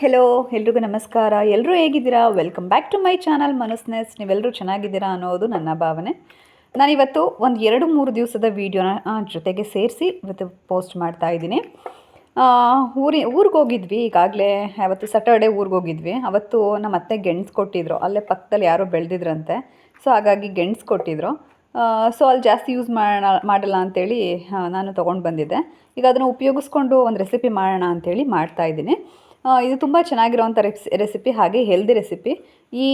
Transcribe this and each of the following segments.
Hello ಎಲ್ರಿಗೂ ನಮಸ್ಕಾರ. ಎಲ್ಲರೂ ಹೇಗಿದ್ದೀರಾ? Welcome back to my channel ಮನಸ್ನೆಸ್. ನೀವೆಲ್ಲರೂ ಚೆನ್ನಾಗಿದ್ದೀರಾ ಅನ್ನೋದು ನನ್ನ ಭಾವನೆ. ನಾನಿವತ್ತು ಒಂದು ಎರಡು ಮೂರು ದಿವಸದ ವೀಡಿಯೋನ ಜೊತೆಗೆ ಸೇರಿಸಿ ಇವತ್ತು ಪೋಸ್ಟ್ ಮಾಡ್ತಾ ಇದ್ದೀನಿ. ಊರಿ ಊರಿಗೆ ಹೋಗಿದ್ವಿ. ಈಗಾಗಲೇ ಅವತ್ತು ಸ್ಯಾಟರ್ಡೆ ಊರಿಗೆ ಹೋಗಿದ್ವಿ. ಅವತ್ತು ನಮ್ಮ ಅತ್ತೆ ಗೆಣಸು ಕೊಟ್ಟಿದ್ರು. ಅಲ್ಲೇ ಪಕ್ಕದಲ್ಲಿ ಯಾರೋ ಬೆಳೆದಿದ್ರಂತೆ. ಸೊ ಹಾಗಾಗಿ ಗೆಣಸು ಕೊಟ್ಟಿದ್ರು. ಸೊ ಅಲ್ಲಿ ಜಾಸ್ತಿ ಯೂಸ್ ಮಾಡೋಣ ಮಾಡಲ್ಲ ಅಂಥೇಳಿ ನಾನು ತೊಗೊಂಡು ಬಂದಿದ್ದೆ. ಈಗ ಅದನ್ನು ಉಪಯೋಗಿಸ್ಕೊಂಡು ಒಂದು ರೆಸಿಪಿ ಮಾಡೋಣ ಅಂಥೇಳಿ ಮಾಡ್ತಾ ಇದ್ದೀನಿ. ಆ, ಇದು ತುಂಬ ಚೆನ್ನಾಗಿರೋವಂಥ ರೆಸ್ ರೆಸಿಪಿ ಹಾಗೆ ಹೆಲ್ದಿ ರೆಸಿಪಿ ಈ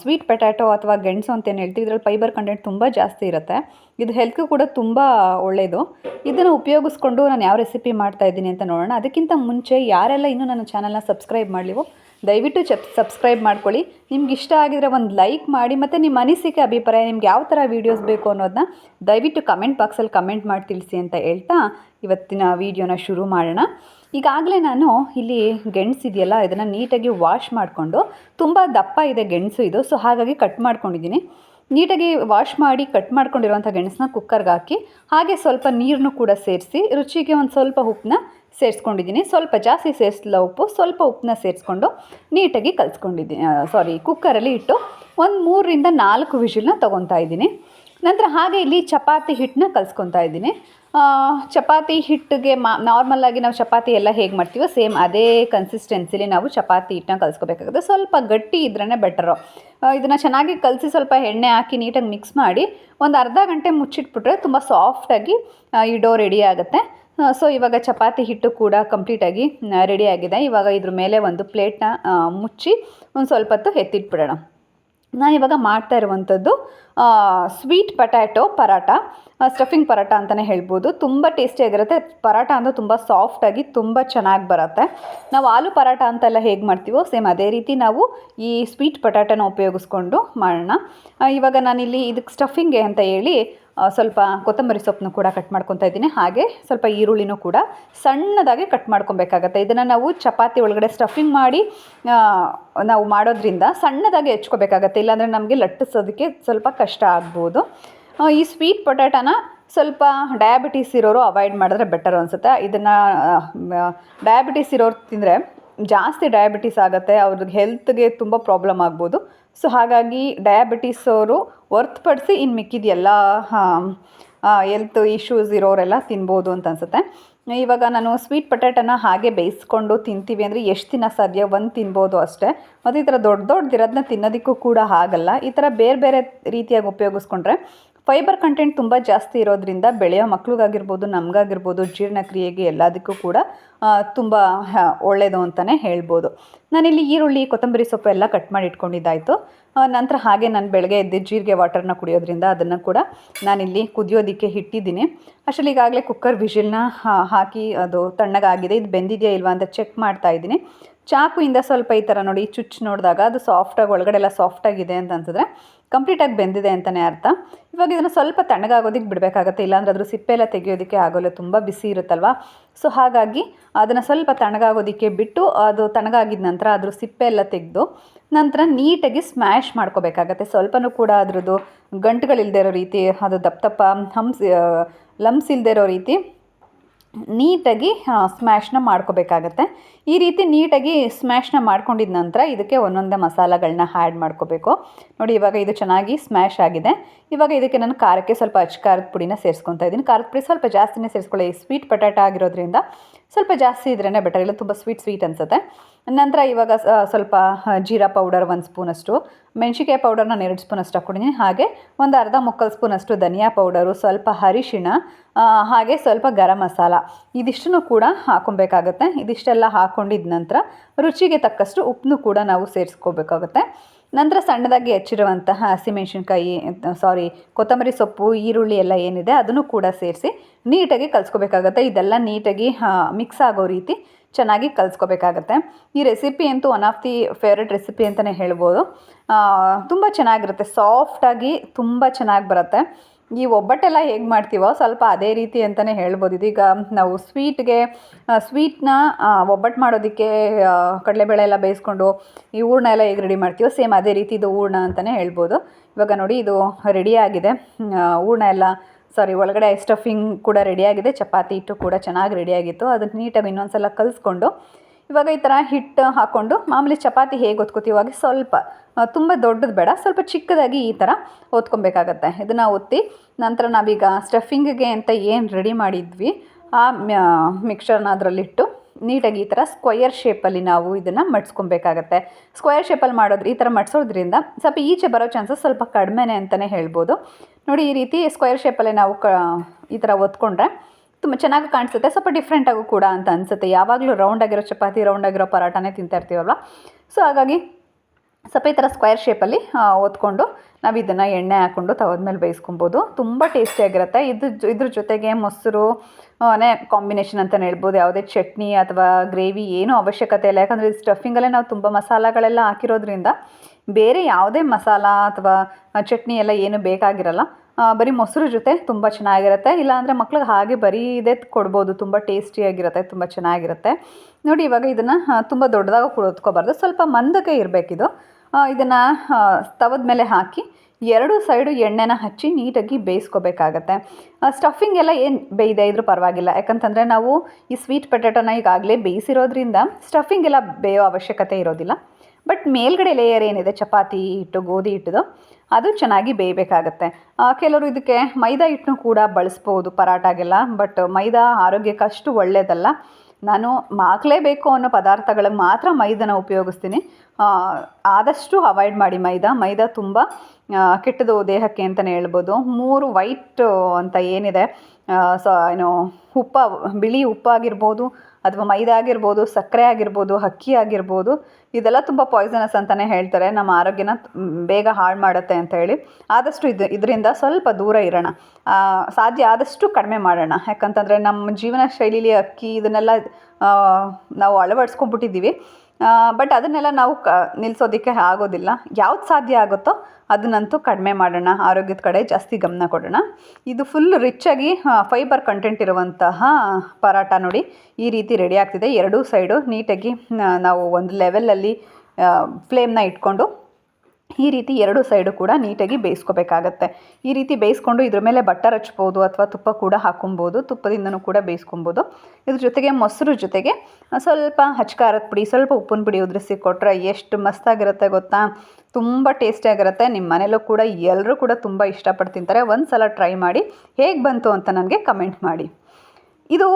ಸ್ವೀಟ್ ಪೊಟ್ಯಾಟೊ ಅಥವಾ ಗೆಣಸು ಅಂತ ಏನು ಹೇಳ್ತೀವಿ, ಇದರಲ್ಲಿ ಫೈಬರ್ ಕಂಟೆಂಟ್ ತುಂಬ ಜಾಸ್ತಿ ಇರುತ್ತೆ. ಇದು ಹೆಲ್ತ್ಗೂ ಕೂಡ ತುಂಬ ಒಳ್ಳೆಯದು ಇದನ್ನು ಉಪಯೋಗಿಸ್ಕೊಂಡು ನಾನು ಯಾವ ರೆಸಿಪಿ ಮಾಡ್ತಾ ಇದ್ದೀನಿ ಅಂತ ನೋಡೋಣ. ಅದಕ್ಕಿಂತ ಮುಂಚೆ ಯಾರೆಲ್ಲ ಇನ್ನೂ ನನ್ನ ಚಾನಲ್ನ ಸಬ್ಸ್ಕ್ರೈಬ್ ಮಾಡಲಿವೋ, ದಯವಿಟ್ಟು ಚಪ್ ಸಬ್ಸ್ಕ್ರೈಬ್ ಮಾಡ್ಕೊಳ್ಳಿ. ನಿಮ್ಗೆ ಇಷ್ಟ ಆಗಿದರೆ ಒಂದು ಲೈಕ್ ಮಾಡಿ, ಮತ್ತು ನಿಮ್ಮ ಅನಿಸಿಕೆ, ಅಭಿಪ್ರಾಯ, ನಿಮ್ಗೆ ಯಾವ ಥರ ವೀಡಿಯೋಸ್ ಬೇಕು ಅನ್ನೋದನ್ನ ದಯವಿಟ್ಟು ಕಮೆಂಟ್ ಬಾಕ್ಸಲ್ಲಿ ಕಮೆಂಟ್ ಮಾಡಿ ತಿಳಿಸಿ ಅಂತ ಹೇಳ್ತಾ ಇವತ್ತಿನ ವೀಡಿಯೋನ ಶುರು ಮಾಡೋಣ. ಈಗಾಗಲೇ ನಾನು ಇಲ್ಲಿ ಗೆಣಸು ಇದೆಯಲ್ಲ, ಇದನ್ನು ನೀಟಾಗಿ ವಾಶ್ ಮಾಡಿಕೊಂಡು, ತುಂಬ ದಪ್ಪ ಇದೆ ಗೆಣಸು ಇದು ಸೊ ಹಾಗಾಗಿ ಕಟ್ ಮಾಡ್ಕೊಂಡಿದ್ದೀನಿ. ನೀಟಾಗಿ ವಾಶ್ ಮಾಡಿ ಕಟ್ ಮಾಡ್ಕೊಂಡಿರುವಂಥ ಗೆಣಸನ್ನ ಕುಕ್ಕರ್ಗೆ ಹಾಕಿ, ಹಾಗೆ ಸ್ವಲ್ಪ ನೀರನ್ನು ಕೂಡ ಸೇರಿಸಿ, ರುಚಿಗೆ ಒಂದು ಸ್ವಲ್ಪ ಉಪ್ಪನ್ನ ಸೇರಿಸ್ಕೊಂಡಿದ್ದೀನಿ. ಸ್ವಲ್ಪ ಜಾಸ್ತಿ ಸೇರಿಸಲ್ಲ ಉಪ್ಪು, ಸ್ವಲ್ಪ ಉಪ್ಪನ್ನ ಸೇರಿಸ್ಕೊಂಡು ನೀಟಾಗಿ ಕಲಿಸ್ಕೊಂಡಿದ್ದೀನಿ ಸಾರಿ ಕುಕ್ಕರಲ್ಲಿ ಇಟ್ಟು ಒಂದು ಮೂರರಿಂದ ನಾಲ್ಕು ವಿಷಿಲನ್ನ ತೊಗೊತಾ ಇದ್ದೀನಿ. ನಂತರ ಹಾಗೆ ಇಲ್ಲಿ ಚಪಾತಿ ಹಿಟ್ಟನ್ನ ಕಲ್ಸ್ಕೊತಾ ಇದ್ದೀನಿ. ಚಪಾತಿ ಹಿಟ್ಟಿಗೆ ಮಾ ನಾರ್ಮಲಾಗಿ ನಾವು ಚಪಾತಿ ಎಲ್ಲ ಹೇಗೆ ಮಾಡ್ತೀವೋ ಸೇಮ್ ಅದೇ ಕನ್ಸಿಸ್ಟೆನ್ಸಿಲಿ ನಾವು ಚಪಾತಿ ಹಿಟ್ಟನ್ನ ಕಲಿಸ್ಕೋಬೇಕಾಗುತ್ತೆ. ಸ್ವಲ್ಪ ಗಟ್ಟಿ ಇದ್ರೇ ಬೆಟರು ಇದನ್ನು ಚೆನ್ನಾಗಿ ಕಲಸಿ ಸ್ವಲ್ಪ ಎಣ್ಣೆ ಹಾಕಿ ನೀಟಾಗಿ ಮಿಕ್ಸ್ ಮಾಡಿ ಒಂದು ಅರ್ಧ ಗಂಟೆ ಮುಚ್ಚಿಟ್ಬಿಟ್ರೆ ತುಂಬ ಸಾಫ್ಟಾಗಿ ಈ ಡೋ ರೆಡಿ ಆಗುತ್ತೆ. ಸೊ ಇವಾಗ ಚಪಾತಿ ಹಿಟ್ಟು ಕೂಡ ಕಂಪ್ಲೀಟಾಗಿ ಆಗಿದೆ. ಇವಾಗ ಇದ್ರ ಮೇಲೆ ಒಂದು ಪ್ಲೇಟ್ನ ಮುಚ್ಚಿ ಒಂದು ಸ್ವಲ್ಪ ಹೊತ್ತು ಎತ್ತಿಟ್ಬಿಡೋಣ. ನಾನು ಇವಾಗ ಮಾಡ್ತಾ ಇರುವಂಥದ್ದು sweet potato paratha stuffing paratha ಅಂತಲೇ ಹೇಳ್ಬೋದು. ತುಂಬ ಟೇಸ್ಟಿಯಾಗಿರುತ್ತೆ ಪರಾಟ ಅಂದರೆ ತುಂಬ ಸಾಫ್ಟಾಗಿ ತುಂಬ ಚೆನ್ನಾಗಿ ಬರುತ್ತೆ. ನಾವು ಆಲೂ ಪರಾಟ ಅಂತೆಲ್ಲ ಹೇಗೆ ಮಾಡ್ತೀವೋ ಸೇಮ್ ಅದೇ ರೀತಿ ನಾವು ಈ ಸ್ವೀಟ್ ಪೊಟ್ಯಾಟೊನ ಉಪಯೋಗಿಸ್ಕೊಂಡು ಮಾಡೋಣ. ಇವಾಗ ನಾನಿಲ್ಲಿ ಇದಕ್ಕೆ ಸ್ಟಫಿಂಗ್ಗೆ ಅಂತ ಹೇಳಿ ಸ್ವಲ್ಪ ಕೊತ್ತಂಬರಿ ಸೊಪ್ಪನ್ನು ಕೂಡ ಕಟ್ ಮಾಡ್ಕೊತಾ ಇದ್ದೀನಿ. ಹಾಗೆ ಸ್ವಲ್ಪ ಈರುಳ್ಳಿನೂ ಕೂಡ ಸಣ್ಣದಾಗಿ ಕಟ್ ಮಾಡ್ಕೊಬೇಕಾಗತ್ತೆ. ಇದನ್ನು ನಾವು ಚಪಾತಿ ಒಳಗಡೆ ಸ್ಟಫಿಂಗ್ ಮಾಡಿ ನಾವು ಮಾಡೋದ್ರಿಂದ ಸಣ್ಣದಾಗಿ ಹೆಚ್ಕೋಬೇಕಾಗತ್ತೆ. ಇಲ್ಲಾಂದರೆ ನಮಗೆ ಲಟ್ಟಿಸೋದಕ್ಕೆ ಸ್ವಲ್ಪ ಕಷ್ಟ ಆಗ್ಬೋದು. ಈ ಸ್ವೀಟ್ ಪೊಟ್ಯಾಟೋನ ಸ್ವಲ್ಪ ಡಯಾಬಿಟೀಸ್ ಇರೋರು ಅವಾಯ್ಡ್ ಮಾಡಿದ್ರೆ ಬೆಟರ್ ಅನಿಸುತ್ತೆ. ಇದನ್ನು ಡಯಾಬಿಟೀಸ್ ಇರೋರು ತಿಂದರೆ ಜಾಸ್ತಿ ಡಯಾಬಿಟೀಸ್ ಆಗುತ್ತೆ ಅವ್ರಿಗೆ ಹೆಲ್ತ್ಗೆ ತುಂಬ ಪ್ರಾಬ್ಲಮ್ ಆಗ್ಬೋದು. ಸೊ ಹಾಗಾಗಿ ಡಯಾಬಿಟೀಸ್ ಅವರು ಹೊರ್ತುಪಡಿಸಿ ಇನ್ನು ಮಿಕ್ಕಿದ ಎಲ್ಲ ಹೆಲ್ತ್ ಇಶ್ಯೂಸ್ ಇರೋರೆಲ್ಲ ತಿನ್ಬೋದು ಅಂತ ಅನಿಸುತ್ತೆ. ಇವಾಗ ನಾನು ಸ್ವೀಟ್ ಪೊಟ್ಯಾಟೋನ ಹಾಗೆ ಬೇಯಿಸ್ಕೊಂಡು ತಿಂತೀವಿ ಅಂದರೆ ಎಷ್ಟು ದಿನ ಸಾಧ್ಯ? ಒಂದು ತಿನ್ಬೋದು ಅಷ್ಟೇ. ಮತ್ತು ಈ ಥರ ದೊಡ್ಡ ದೊಡ್ಡದಿರೋದನ್ನ ತಿನ್ನೋದಕ್ಕೂ ಕೂಡ ಆಗಲ್ಲ. ಈ ಥರ ಬೇರೆ ಬೇರೆ ರೀತಿಯಾಗಿ ಉಪಯೋಗಿಸ್ಕೊಂಡ್ರೆ ಫೈಬರ್ ಕಂಟೆಂಟ್ ತುಂಬ ಜಾಸ್ತಿ ಇರೋದ್ರಿಂದ ಬೆಳೆಯೋ ಮಕ್ಳಿಗಾಗಿರ್ಬೋದು, ನಮಗಾಗಿರ್ಬೋದು, ಜೀರ್ಣಕ್ರಿಯೆಗೆ ಎಲ್ಲದಕ್ಕೂ ಕೂಡ ತುಂಬ ಒಳ್ಳೆಯದು ಅಂತಲೇ ಹೇಳ್ಬೋದು. ನಾನಿಲ್ಲಿ ಈರುಳ್ಳಿ, ಕೊತ್ತಂಬರಿ ಸೊಪ್ಪು ಎಲ್ಲ ಕಟ್ ಮಾಡಿ ಇಟ್ಕೊಂಡಿದ್ದಾಯಿತು. ನಂತರ ಹಾಗೆ ನಾನು ಬೆಳಗ್ಗೆ ಎದ್ದು ಜೀರಿಗೆ ವಾಟರ್ನ ಕುಡಿಯೋದ್ರಿಂದ ಅದನ್ನು ಕೂಡ ನಾನಿಲ್ಲಿ ಕುದಿಯೋದಕ್ಕೆ ಇಟ್ಟಿದ್ದೀನಿ. ಅಷ್ಟರಲ್ಲಿ ಈಗಾಗಲೇ ಕುಕ್ಕರ್ ವಿಷಿಲ್ನ ಹಾಕಿ ಅದು ತಣ್ಣಗಾಗಿದೆ. ಇದು ಬೆಂದಿದೆಯಾ ಇಲ್ವಾ ಅಂತ ಚೆಕ್ ಮಾಡ್ತಾ ಇದ್ದೀನಿ. ಚಾಕುಯಿಂದ ಸ್ವಲ್ಪ ಈ ಥರ ನೋಡಿ ಚುಚ್ಚು ನೋಡಿದಾಗ ಅದು ಸಾಫ್ಟಾಗಿ ಒಳಗಡೆ ಎಲ್ಲ ಸಾಫ್ಟಾಗಿದೆ ಅಂತ ಅನ್ಸಿದ್ರೆ ಕಂಪ್ಲೀಟಾಗಿ ಬೆಂದಿದೆ ಅಂತಲೇ ಅರ್ಥ. ಇವಾಗ ಇದನ್ನು ಸ್ವಲ್ಪ ತಣ್ಣಗಾಗೋದಕ್ಕೆ ಬಿಡಬೇಕಾಗತ್ತೆ, ಇಲ್ಲಾಂದ್ರೆ ಅದ್ರ ಸಿಪ್ಪೆ ಎಲ್ಲ ತೆಗೆಯೋದಕ್ಕೆ ಆಗೋಲ್ಲ, ತುಂಬ ಬಿಸಿ ಇರುತ್ತಲ್ವ? ಸೊ ಹಾಗಾಗಿ ಅದನ್ನು ಸ್ವಲ್ಪ ತಣ್ಣಗಾಗೋದಕ್ಕೆ ಬಿಟ್ಟು ಅದು ತಣ್ಣಗಾಗಿದ ನಂತರ ಅದ್ರ ಸಿಪ್ಪೆ ಎಲ್ಲ ತೆಗೆದು ನಂತರ ನೀಟಾಗಿ ಸ್ಮ್ಯಾಶ್ ಮಾಡ್ಕೋಬೇಕಾಗತ್ತೆ. ಸ್ವಲ್ಪನೂ ಕೂಡ ಅದರದ್ದು ಗಂಟುಗಳಿಲ್ಲದೆ ಇರೋ ರೀತಿ, ಅದು ದಪ್ಪ ದಪ್ಪ ಹಂಸ್ ಲಮ್ಸ್ ಇಲ್ಲದೆ ಇರೋ ರೀತಿ ನೀಟಾಗಿ ಸ್ಮ್ಯಾಶ್ನ ಮಾಡ್ಕೋಬೇಕಾಗತ್ತೆ. ಈ ರೀತಿ ನೀಟಾಗಿ ಸ್ಮ್ಯಾಶ್ನ ಮಾಡ್ಕೊಂಡಿದ ನಂತರ ಇದಕ್ಕೆ ಒಂದೊಂದೇ ಮಸಾಲಗಳನ್ನ ಆ್ಯಡ್ ಮಾಡ್ಕೋಬೇಕು. ನೋಡಿ, ಇವಾಗ ಇದು ಚೆನ್ನಾಗಿ ಸ್ಮ್ಯಾಶ್ ಆಗಿದೆ. ಇವಾಗ ಇದಕ್ಕೆ ನಾನು ಖಾರಕ್ಕೆ ಸ್ವಲ್ಪ ಅಚ್ಚ ಖಾರದ ಪುಡಿನ ಸೇರಿಸ್ಕೊತಾ ಇದ್ದೀನಿ. ಖಾರದ ಪುಡಿ ಸ್ವಲ್ಪ ಜಾಸ್ತಿನೇ ಸೇರಿಸ್ಕೊಳ್ಳಿ. ಸ್ವೀಟ್ ಪೊಟ್ಯಾಟೊ ಆಗಿರೋದ್ರಿಂದ ಸ್ವಲ್ಪ ಜಾಸ್ತಿ ಇದ್ರೇ ಬೆಟರ್ ಇಲ್ಲ ತುಂಬ ಸ್ವೀಟ್ ಸ್ವೀಟ್ ಅನಿಸುತ್ತೆ. ನಂತರ ಇವಾಗ ಸ್ವಲ್ಪ ಜೀರಾ ಪೌಡರ್ ಒಂದು ಸ್ಪೂನಷ್ಟು ಮೆಣಸಿಕಾಯಿ ಪೌಡರ್ ನಾನು ಎರಡು ಸ್ಪೂನಷ್ಟು ಹಾಕ್ಕೊಂಡಿದ್ದೀನಿ ಹಾಗೆ ಒಂದು ಅರ್ಧ ಮುಕ್ಕಾಲು ಸ್ಪೂನಷ್ಟು ಧನಿಯಾ ಪೌಡರು, ಸ್ವಲ್ಪ ಅರಿಶಿಣ ಹಾಗೆ ಸ್ವಲ್ಪ ಗರಂ ಮಸಾಲ. ಇದಿಷ್ಟನ್ನು ಕೂಡ ಹಾಕೊಬೇಕಾಗತ್ತೆ ಇದಿಷ್ಟೆಲ್ಲ ಹಾಕ್ಕೊಂಡಿದ ನಂತರ ರುಚಿಗೆ ತಕ್ಕಷ್ಟು ಉಪ್ಪನ್ನು ಕೂಡ ನಾವು ಸೇರಿಸ್ಕೋಬೇಕಾಗುತ್ತೆ. ನಂತರ ಸಣ್ಣದಾಗಿ ಹೆಚ್ಚಿರುವಂತಹ ಹಸಿಮೆಣಸಿನ್ಕಾಯಿ ಸಾರಿ, ಕೊತ್ತಂಬರಿ ಸೊಪ್ಪು, ಈರುಳ್ಳಿ ಎಲ್ಲ ಏನಿದೆ ಅದನ್ನು ಕೂಡ ಸೇರಿಸಿ ನೀಟಾಗಿ ಕಲಿಸ್ಕೋಬೇಕಾಗತ್ತೆ. ಇದೆಲ್ಲ ನೀಟಾಗಿ ಮಿಕ್ಸ್ ಆಗೋ ರೀತಿ ಚೆನ್ನಾಗಿ ಕಲಿಸ್ಕೋಬೇಕಾಗತ್ತೆ. ಈ ರೆಸಿಪಿ ಅಂತೂ one of the favourite recipe ಅಂತಲೇ ಹೇಳ್ಬೋದು. ತುಂಬ ಚೆನ್ನಾಗಿರುತ್ತೆ. ಸಾಫ್ಟಾಗಿ ತುಂಬ ಚೆನ್ನಾಗಿ ಬರುತ್ತೆ. ಈ ಒಬ್ಬಟ್ಟೆಲ್ಲ ಹೇಗೆ ಮಾಡ್ತೀವೋ ಸ್ವಲ್ಪ ಅದೇ ರೀತಿ ಅಂತಲೇ ಹೇಳ್ಬೋದು. ಇದೀಗ ನಾವು ಸ್ವೀಟ್ಗೆ ಸ್ವೀಟ್ನ ಒಬ್ಬಟ್ಟು ಮಾಡೋದಕ್ಕೆ ಕಡಲೆಬೇಳೆ ಎಲ್ಲ ಬೇಯಿಸ್ಕೊಂಡು ಈ ಹೂರ್ಣ ಎಲ್ಲ ಹೇಗೆ ರೆಡಿ ಮಾಡ್ತೀವೋ ಸೇಮ್ ಅದೇ ರೀತಿ ಇದು ಹೂರ್ಣ ಅಂತಲೇ ಹೇಳ್ಬೋದು. ಇವಾಗ ನೋಡಿ ಇದು ರೆಡಿಯಾಗಿದೆ ಹೂರ್ಣ ಎಲ್ಲ ಸಾರಿ, ಒಳಗಡೆ ಸ್ಟಫಿಂಗ್ ಕೂಡ ರೆಡಿಯಾಗಿದೆ ಚಪಾತಿ ಹಿಟ್ಟು ಕೂಡ ಚೆನ್ನಾಗಿ ರೆಡಿಯಾಗಿತ್ತು ಅದನ್ನು ನೀಟಾಗಿ ಇನ್ನೊಂದು ಸಲ ಕಲಿಸ್ಕೊಂಡು, ಇವಾಗ ಈ ಥರ ಹಿಟ್ಟು ಹಾಕ್ಕೊಂಡು ಮಾಮೂಲಿ ಚಪಾತಿ ಹೇಗೆ ಒತ್ಕೋತೀವಿ ಇವಾಗ ಸ್ವಲ್ಪ ತುಂಬ ದೊಡ್ಡದು ಬೇಡ, ಸ್ವಲ್ಪ ಚಿಕ್ಕದಾಗಿ ಈ ಥರ ಒತ್ಕೊಬೇಕಾಗತ್ತೆ ಇದನ್ನು ಒತ್ತಿ, ನಂತರ ನಾವೀಗ ಸ್ಟಫಿಂಗಿಗೆ ಅಂತ ಏನು ರೆಡಿ ಮಾಡಿದ್ವಿ, ಆ ಮಿಕ್ಸರ್ನ ಅದರಲ್ಲಿಟ್ಟು, ನೀಟಾಗಿ ಈ ಥರ ಸ್ಕ್ವಯರ್ ಶೇಪಲ್ಲಿ ನಾವು ಇದನ್ನು ಮಡ್ಸ್ಕೊಬೇಕಾಗತ್ತೆ. ಸ್ಕ್ವಯರ್ ಶೇಪಲ್ಲಿ ಮಾಡೋದು ಈ ಥರ ಮಡ್ಸೋದ್ರಿಂದ ಸ್ವಲ್ಪ ಈಚೆ ಬರೋ ಚಾನ್ಸಸ್ ಸ್ವಲ್ಪ ಕಡಿಮೆನೇ ಅಂತಲೇ ಹೇಳ್ಬೋದು. ನೋಡಿ, ಈ ರೀತಿ ಸ್ಕ್ವೇರ್ ಶೇಪಲ್ಲೇ ನಾವು ಕ ಈ ಥರ ಒತ್ಕೊಂಡ್ರೆ ತುಂಬ ಚೆನ್ನಾಗಿ ಕಾಣಿಸುತ್ತೆ. ಸ್ವಲ್ಪ ಡಿಫ್ರೆಂಟಾಗೂ ಕೂಡ ಅಂತ ಅನಿಸುತ್ತೆ. ಯಾವಾಗಲೂ ರೌಂಡ್ ಆಗಿರೋ ಚಪಾತಿ ರೌಂಡ್ ಆಗಿರೋ ಪರಾಟನೇ ತಿಂತಾ ಇರ್ತೀವಲ್ವ? ಸೊ ಹಾಗಾಗಿ ಸ್ವಲ್ಪ ಈ ಥರ ಸ್ಕ್ವೇರ್ ಶೇಪಲ್ಲಿ ಒತ್ಕೊಂಡು ನಾವು ಇದನ್ನು ಎಣ್ಣೆ ಹಾಕ್ಕೊಂಡು ತವದ ಮೇಲೆ ಬೇಯಿಸ್ಕೊಬೋದು. ತುಂಬ ಟೇಸ್ಟಿಯಾಗಿರುತ್ತೆ ಇದು ಇದ್ರ ಜೊತೆಗೆ ಮೊಸರು ನೇ ಕಾಂಬಿನೇಷನ್ ಅಂತಲೇ ಹೇಳ್ಬೋದು. ಯಾವುದೇ ಚಟ್ನಿ ಅಥವಾ ಗ್ರೇವಿ ಏನೂ ಅವಶ್ಯಕತೆ ಇಲ್ಲ. ಯಾಕಂದರೆ ಇದು ಸ್ಟಫಿಂಗಲ್ಲೇ ನಾವು ತುಂಬ ಮಸಾಲಗಳೆಲ್ಲ ಹಾಕಿರೋದ್ರಿಂದ ಬೇರೆ ಯಾವುದೇ ಮಸಾಲ ಅಥವಾ ಚಟ್ನಿ ಎಲ್ಲ ಏನು ಬೇಕಾಗಿರಲ್ಲ. ಬರೀ ಮೊಸರು ಜೊತೆ ತುಂಬ ಚೆನ್ನಾಗಿರುತ್ತೆ. ಇಲ್ಲಾಂದರೆ ಮಕ್ಳಿಗೆ ಹಾಗೆ ಬರೀ ಇದೇ ಕೊಡ್ಬೋದು. ತುಂಬ ಟೇಸ್ಟಿಯಾಗಿರುತ್ತೆ, ತುಂಬ ಚೆನ್ನಾಗಿರುತ್ತೆ. ನೋಡಿ, ಇವಾಗ ಇದನ್ನು ತುಂಬ ದೊಡ್ಡದಾಗ ಕೂಡ ಹೊತ್ಕೋಬಾರ್ದು ಸ್ವಲ್ಪ ಮಂದಕ್ಕೆ ಇರಬೇಕಿದು. ಇದನ್ನು ತವದ ಮೇಲೆ ಹಾಕಿ ಎರಡು ಸೈಡು ಎಣ್ಣೆನ ಹಚ್ಚಿ ನೀಟಾಗಿ ಬೇಯಿಸ್ಕೋಬೇಕಾಗತ್ತೆ. ಸ್ಟಫಿಂಗ್ ಎಲ್ಲ ಏನು ಬೇಯ್ದೆ ಇದ್ರೂ ಪರವಾಗಿಲ್ಲ. ಯಾಕಂತಂದರೆ ನಾವು ಈ ಸ್ವೀಟ್ ಪೊಟ್ಯಾಟೋನ ಈಗಾಗಲೇ ಬೇಯಿಸಿರೋದ್ರಿಂದ ಸ್ಟಫಿಂಗ್ ಎಲ್ಲ ಬೇಯೋ ಅವಶ್ಯಕತೆ ಇರೋದಿಲ್ಲ. ಬಟ್ ಮೇಲ್ಗಡೆ ಲೇಯರ್ ಏನಿದೆ, ಚಪಾತಿ ಹಿಟ್ಟು, ಗೋಧಿ ಹಿಟ್ಟದು, ಅದು ಚೆನ್ನಾಗಿ ಬೇಯಬೇಕಾಗತ್ತೆ. ಕೆಲವರು ಇದಕ್ಕೆ ಮೈದಾ ಹಿಟ್ಟನ್ನು ಕೂಡ ಬಳಸ್ಬೋದು ಪರಾಟಾಗೆಲ್ಲ ಬಟ್ ಮೈದಾ ಆರೋಗ್ಯಕ್ಕೆ ಅಷ್ಟು ಒಳ್ಳೆಯದಲ್ಲ ನಾನು ಹಾಕಲೇಬೇಕು ಅನ್ನೋ ಪದಾರ್ಥಗಳಿಗೆ ಮಾತ್ರ ಮೈದಾನ ಉಪಯೋಗಿಸ್ತೀನಿ. ಆದಷ್ಟು ಅವಾಯ್ಡ್ ಮಾಡಿ ಮೈದಾ. ಮೈದಾ ತುಂಬ ಕೆಟ್ಟದು ದೇಹಕ್ಕೆ ಅಂತಲೇ ಹೇಳ್ಬೋದು. ಮೂರು ವೈಟ್ ಅಂತ ಏನಿದೆ ಸೊ, ಏನು, ಉಪ್ಪ, ಬಿಳಿ ಉಪ್ಪಾಗಿರ್ಬೋದು ಅಥವಾ ಮೈದಾ ಆಗಿರ್ಬೋದು, ಸಕ್ಕರೆ ಆಗಿರ್ಬೋದು, ಅಕ್ಕಿ ಆಗಿರ್ಬೋದು ಇದೆಲ್ಲ ತುಂಬ ಪಾಯ್ಸನಸ್ ಅಂತಲೇ ಹೇಳ್ತಾರೆ. ನಮ್ಮ ಆರೋಗ್ಯನ ಬೇಗ ಹಾಳು ಮಾಡುತ್ತೆ ಅಂತ ಹೇಳಿ. ಆದಷ್ಟು ಇದು, ಇದರಿಂದ ಸ್ವಲ್ಪ ದೂರ ಇರೋಣ. ಸಾಧ್ಯ ಆದಷ್ಟು ಕಡಿಮೆ ಮಾಡೋಣ. ಯಾಕಂತಂದರೆ ನಮ್ಮ ಜೀವನ ಶೈಲಿಲಿ ಅಕ್ಕಿ ಇದನ್ನೆಲ್ಲ ನಾವು ಅಳವಡಿಸ್ಕೊಂಡ್ಬಿಟ್ಟಿದ್ದೀವಿ. ಬಟ್ ಅದನ್ನೆಲ್ಲ ನಾವು ಕ ನಿಲ್ಲಿಸೋದಕ್ಕೆ ಆಗೋದಿಲ್ಲ. ಯಾವ್ದು ಸಾಧ್ಯ ಆಗುತ್ತೋ ಅದನ್ನಂತೂ ಕಡಿಮೆ ಮಾಡೋಣ, ಆರೋಗ್ಯದ ಕಡೆ ಜಾಸ್ತಿ ಗಮನ ಕೊಡೋಣ. ಇದು ಫುಲ್ ರಿಚ್ಚಾಗಿ ಫೈಬರ್ ಕಂಟೆಂಟ್ ಇರುವಂತಹ ಪರಾಟ ನೋಡಿ ಈ ರೀತಿ ರೆಡಿ ಆಗ್ತಿದೆ. ಎರಡೂ ಸೈಡು ನೀಟಾಗಿ ನಾವು ಒಂದು ಲೆವೆಲಲ್ಲಿ ಫ್ಲೇಮ್ನ ಇಟ್ಕೊಂಡು ಈ ರೀತಿ ಎರಡು ಸೈಡು ಕೂಡ ನೀಟಾಗಿ ಬೇಯಿಸ್ಕೋಬೇಕಾಗತ್ತೆ. ಈ ರೀತಿ ಬೇಯಿಸ್ಕೊಂಡು ಇದ್ರ ಮೇಲೆ ಬಟ್ಟರ್ ಹಚ್ಬೋದು ಅಥವಾ ತುಪ್ಪ ಕೂಡ ಹಾಕೊಬೋದು ತುಪ್ಪದಿಂದನೂ ಕೂಡ ಬೇಯಿಸ್ಕೊಬೋದು. ಇದ್ರ ಜೊತೆಗೆ ಮೊಸರು ಜೊತೆಗೆ ಸ್ವಲ್ಪ ಹಚ್ಕಾರದ ಪುಡಿ, ಸ್ವಲ್ಪ ಉಪ್ಪಿನ ಪುಡಿ ಉದುರಿಸಿ ಕೊಟ್ಟರೆ ಎಷ್ಟು ಮಸ್ತಾಗಿರುತ್ತೆ ಗೊತ್ತಾ? ತುಂಬ ಟೇಸ್ಟಿಯಾಗಿರುತ್ತೆ. ನಿಮ್ಮ ಮನೇಲೂ ಕೂಡ ಎಲ್ಲರೂ ಕೂಡ ತುಂಬ ಇಷ್ಟಪಟ್ಟು ತಿಂತಾರೆ. ಒಂದು ಸಲ ಟ್ರೈ ಮಾಡಿ, ಹೇಗೆ ಬಂತು ಅಂತ ನನಗೆ ಕಮೆಂಟ್ ಮಾಡಿ. ಇದು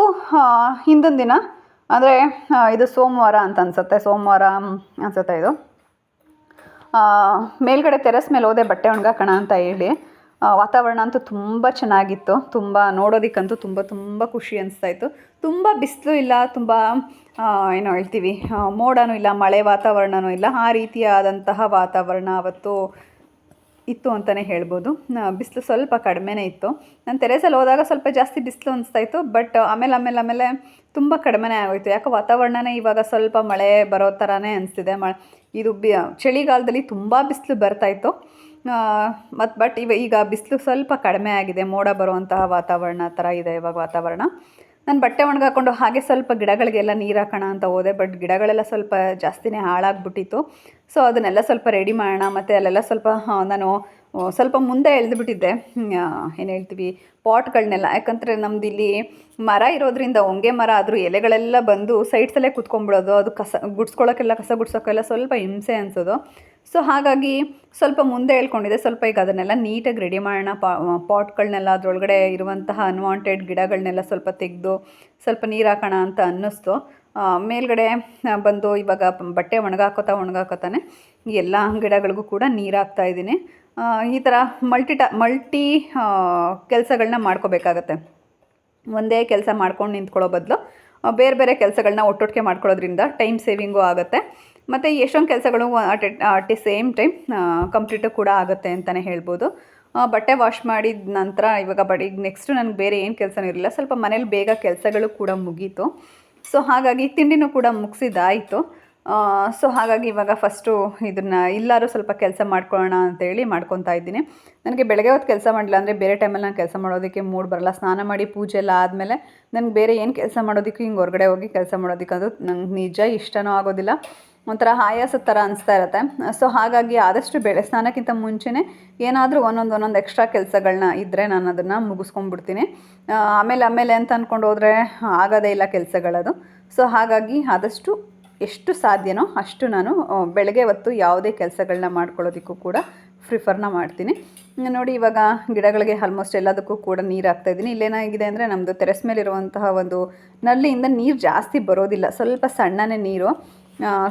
ಹಿಂದಿನ ದಿನ, ಅಂದರೆ ಇದು ಸೋಮವಾರ ಅಂತ ಅನ್ಸುತ್ತೆ. ಸೋಮವಾರ ಅನ್ಸುತ್ತೆ ಇದು. ಮೇಲ್ಗಡೆ ತೆರಸ್ ಮೇಲೆ ಹೋದೆ ಬಟ್ಟೆ ಒಣಗಾಕೋಣ ಅಂತ ಹೇಳಿ. ವಾತಾವರಣ ಅಂತೂ ತುಂಬ ಚೆನ್ನಾಗಿತ್ತು. ತುಂಬ ನೋಡೋದಕ್ಕಂತೂ ತುಂಬ ತುಂಬ ಖುಷಿ ಅನಿಸ್ತಾ ಇತ್ತು. ತುಂಬ ಬಿಸಿಲು ಇಲ್ಲ, ತುಂಬ ಏನೋ ಹೇಳ್ತೀವಿ ಮೋಡನೂ ಇಲ್ಲ, ಮಳೆ ವಾತಾವರಣವೂ ಇಲ್ಲ. ಆ ರೀತಿಯಾದಂತಹ ವಾತಾವರಣ ಅವತ್ತು ಇತ್ತು ಅಂತಲೇ ಹೇಳ್ಬೋದು. ಬಿಸಿಲು ಸ್ವಲ್ಪ ಕಡಿಮೆನೇ ಇತ್ತು. ನಾನು ತೆರೆಸಲ್ಲಿ ಹೋದಾಗ ಸ್ವಲ್ಪ ಜಾಸ್ತಿ ಬಿಸಿಲು ಅನಿಸ್ತಾ ಇತ್ತು, ಬಟ್ ಆಮೇಲೆ ಆಮೇಲೆ ಆಮೇಲೆ ತುಂಬ ಕಡಿಮೆನೇ ಆಗೋಯಿತು. ಯಾಕೆ ವಾತಾವರಣನೇ ಇವಾಗ ಸ್ವಲ್ಪ ಮಳೆ ಬರೋ ಥರನೇ ಅನಿಸ್ತಿದೆ. ಮ ಇದು ಬಿ ಚಳಿಗಾಲದಲ್ಲಿ ತುಂಬ ಬಿಸಿಲು ಬರ್ತಾಯಿತ್ತು ಮತ್ತು ಬಟ್ ಇವ, ಈಗ ಬಿಸಿಲು ಸ್ವಲ್ಪ ಕಡಿಮೆ ಆಗಿದೆ. ಮೋಡ ಬರುವಂತಹ ವಾತಾವರಣ ಥರ ಇದೆ ಇವಾಗ ವಾತಾವರಣ. ನಾನು ಬಟ್ಟೆ ಒಣಗಾಕೊಂಡು ಹಾಗೆ ಸ್ವಲ್ಪ ಗಿಡಗಳಿಗೆಲ್ಲ ನೀರು ಹಾಕೋಣ ಅಂತ ಹೋದೆ ಬಟ್ ಗಿಡಗಳೆಲ್ಲ ಸ್ವಲ್ಪ ಜಾಸ್ತಿನೇ ಹಾಳಾಗ್ಬಿಟ್ಟಿತ್ತು. ಸೊ ಅದನ್ನೆಲ್ಲ ಸ್ವಲ್ಪ ರೆಡಿ ಮಾಡೋಣ, ಮತ್ತು ಅಲ್ಲೆಲ್ಲ ಸ್ವಲ್ಪ ನಾನು ಸ್ವಲ್ಪ ಮುಂದೆ ಎಳೆದುಬಿಟ್ಟಿದ್ದೆ. ಏನು ಹೇಳ್ತೀವಿ ಪಾಟ್ಗಳನ್ನೆಲ್ಲ. ಯಾಕಂದರೆ ನಮ್ದು ಇಲ್ಲಿ ಮರ ಇರೋದ್ರಿಂದ ಹೊಂಗೆ ಮರ ಆದರೂ ಎಲೆಗಳೆಲ್ಲ ಬಂದು ಸೈಡ್ಸಲ್ಲೇ ಕುತ್ಕೊಂಡ್ಬಿಡೋದು. ಅದು ಕಸ ಗುಡ್ಸ್ಕೊಳ್ಳೋಕ್ಕೆಲ್ಲ ಕಸ ಗುಡ್ಸೋಕ್ಕೆಲ್ಲ ಸ್ವಲ್ಪ ಹಿಂಸೆ ಅನಿಸೋದು. ಸೊ ಹಾಗಾಗಿ ಸ್ವಲ್ಪ ಮುಂದೆ ಹೇಳ್ಕೊಂಡಿದ್ದೆ ಸ್ವಲ್ಪ ಈಗ ಅದನ್ನೆಲ್ಲ ನೀಟಾಗಿ ರೆಡಿ ಮಾಡೋಣ. ಪಾ ಪಾಟ್ಗಳನ್ನೆಲ್ಲ ಅದರೊಳಗಡೆ ಇರುವಂತಹ ಅನ್ವಾಂಟೆಡ್ ಗಿಡಗಳನ್ನೆಲ್ಲ ಸ್ವಲ್ಪ ತೆಗೆದು ಸ್ವಲ್ಪ ನೀರು ಹಾಕೋಣ ಅಂತ ಅನ್ನಿಸ್ತು. ಮೇಲ್ಗಡೆ ಬಂದು ಇವಾಗ ಬಟ್ಟೆ ಒಣಗಾಕೋತಾ ಒಣಗಾಕೋತಾನೆ ಎಲ್ಲ ಗಿಡಗಳಿಗೂ ಕೂಡ ನೀರು ಹಾಕ್ತಾ ಇದ್ದೀನಿ. ಆ, ಈ ಥರ ಮಲ್ಟಿ ಟ ಮಲ್ಟಿ ಕೆಲಸಗಳನ್ನ ಮಾಡ್ಕೋಬೇಕಾಗತ್ತೆ. ಒಂದೇ ಕೆಲಸ ಮಾಡ್ಕೊಂಡು ನಿಂತ್ಕೊಳ್ಳೋ ಬದಲು ಬೇರೆ ಬೇರೆ ಕೆಲಸಗಳನ್ನ ಒಟ್ಟೊಟ್ಟಿಗೆ ಮಾಡ್ಕೊಳ್ಳೋದ್ರಿಂದ ಟೈಮ್ ಸೇವಿಂಗು ಆಗುತ್ತೆ. ಮತ್ತು ಎಷ್ಟೊಂದು ಕೆಲಸಗಳು at at a same time complete ಕೂಡ ಆಗುತ್ತೆ ಅಂತಲೇ ಹೇಳ್ಬೋದು. ಬಟ್ಟೆ ವಾಶ್ ಮಾಡಿದ ನಂತರ ಇವಾಗ ಬಟ್, ಈಗ ನೆಕ್ಸ್ಟು ನನಗೆ ಬೇರೆ ಏನು ಕೆಲಸನೂ ಇರಲಿಲ್ಲ. ಸ್ವಲ್ಪ ಮನೇಲಿ ಬೇಗ ಕೆಲಸಗಳು ಕೂಡ ಮುಗೀತು. ಸೊ ಹಾಗಾಗಿ ತಿಂಡಿನೂ ಕೂಡ ಮುಗಿಸಿದಾಯಿತು ಸೊ ಹಾಗಾಗಿ ಇವಾಗ ಫಸ್ಟು ಇದನ್ನು ಎಲ್ಲರೂ ಸ್ವಲ್ಪ ಕೆಲಸ ಮಾಡ್ಕೊಳ್ಳೋಣ ಅಂತೇಳಿ ಮಾಡ್ಕೊತಾ ಇದ್ದೀನಿ. ನನಗೆ ಬೆಳಗ್ಗೆ ಹೊತ್ತು ಕೆಲಸ ಮಾಡಿಲ್ಲ ಅಂದರೆ ಬೇರೆ ಟೈಮಲ್ಲಿ ನಾನು ಕೆಲಸ ಮಾಡೋದಕ್ಕೆ ಮೂಡ್ ಬರಲ್ಲ. ಸ್ನಾನ ಮಾಡಿ ಪೂಜೆ ಎಲ್ಲ ಆದಮೇಲೆ ನನಗೆ ಬೇರೆ ಏನು ಕೆಲಸ ಮಾಡೋದಕ್ಕೂ ಹಿಂಗೆ ಹೊರಗಡೆ ಹೋಗಿ ಕೆಲಸ ಮಾಡೋದಕ್ಕೆ ಅದು ನಂಗೆ ನಿಜ ಇಷ್ಟನೂ ಆಗೋದಿಲ್ಲ. ಒಂಥರ ಆಯಾಸದ ಥರ ಅನಿಸ್ತಾ ಇರುತ್ತೆ. ಸೊ ಹಾಗಾಗಿ ಆದಷ್ಟು ಬೆಳೆ ಸ್ನಾನಕ್ಕಿಂತ ಮುಂಚೆನೇ ಏನಾದರೂ ಒಂದೊಂದು ಒಂದೊಂದು ಎಕ್ಸ್ಟ್ರಾ ಕೆಲಸಗಳನ್ನ ಇದ್ದರೆ ನಾನು ಅದನ್ನು ಮುಗಿಸ್ಕೊಂಡ್ಬಿಡ್ತೀನಿ. ಆಮೇಲೆ ಆಮೇಲೆ ಅಂತ ಅಂದ್ಕೊಂಡು ಹೋದರೆ ಆಗೋದೇ ಇಲ್ಲ ಕೆಲಸಗಳದು. ಸೊ ಹಾಗಾಗಿ ಆದಷ್ಟು ಎಷ್ಟು ಸಾಧ್ಯನೋ ಅಷ್ಟು ನಾನು ಬೆಳಗ್ಗೆ ಹೊತ್ತು ಯಾವುದೇ ಕೆಲಸಗಳನ್ನ ಮಾಡ್ಕೊಳ್ಳೋದಕ್ಕೂ ಕೂಡ ಪ್ರಿಫರ್ನ ಮಾಡ್ತೀನಿ. ನೋಡಿ, ಇವಾಗ ಗಿಡಗಳಿಗೆ ಆಲ್ಮೋಸ್ಟ್ ಎಲ್ಲದಕ್ಕೂ ಕೂಡ ನೀರು ಹಾಕ್ತಾ ಇದ್ದೀನಿ. ಇಲ್ಲೇನಾಗಿದೆ ಅಂದರೆ ನಮ್ಮದು ತೆರೆಸ್ ಮೇಲಿರುವಂತಹ ಒಂದು ನಲ್ಲಿಯಿಂದ ನೀರು ಜಾಸ್ತಿ ಬರೋದಿಲ್ಲ. ಸ್ವಲ್ಪ ಸಣ್ಣನೇ ನೀರು.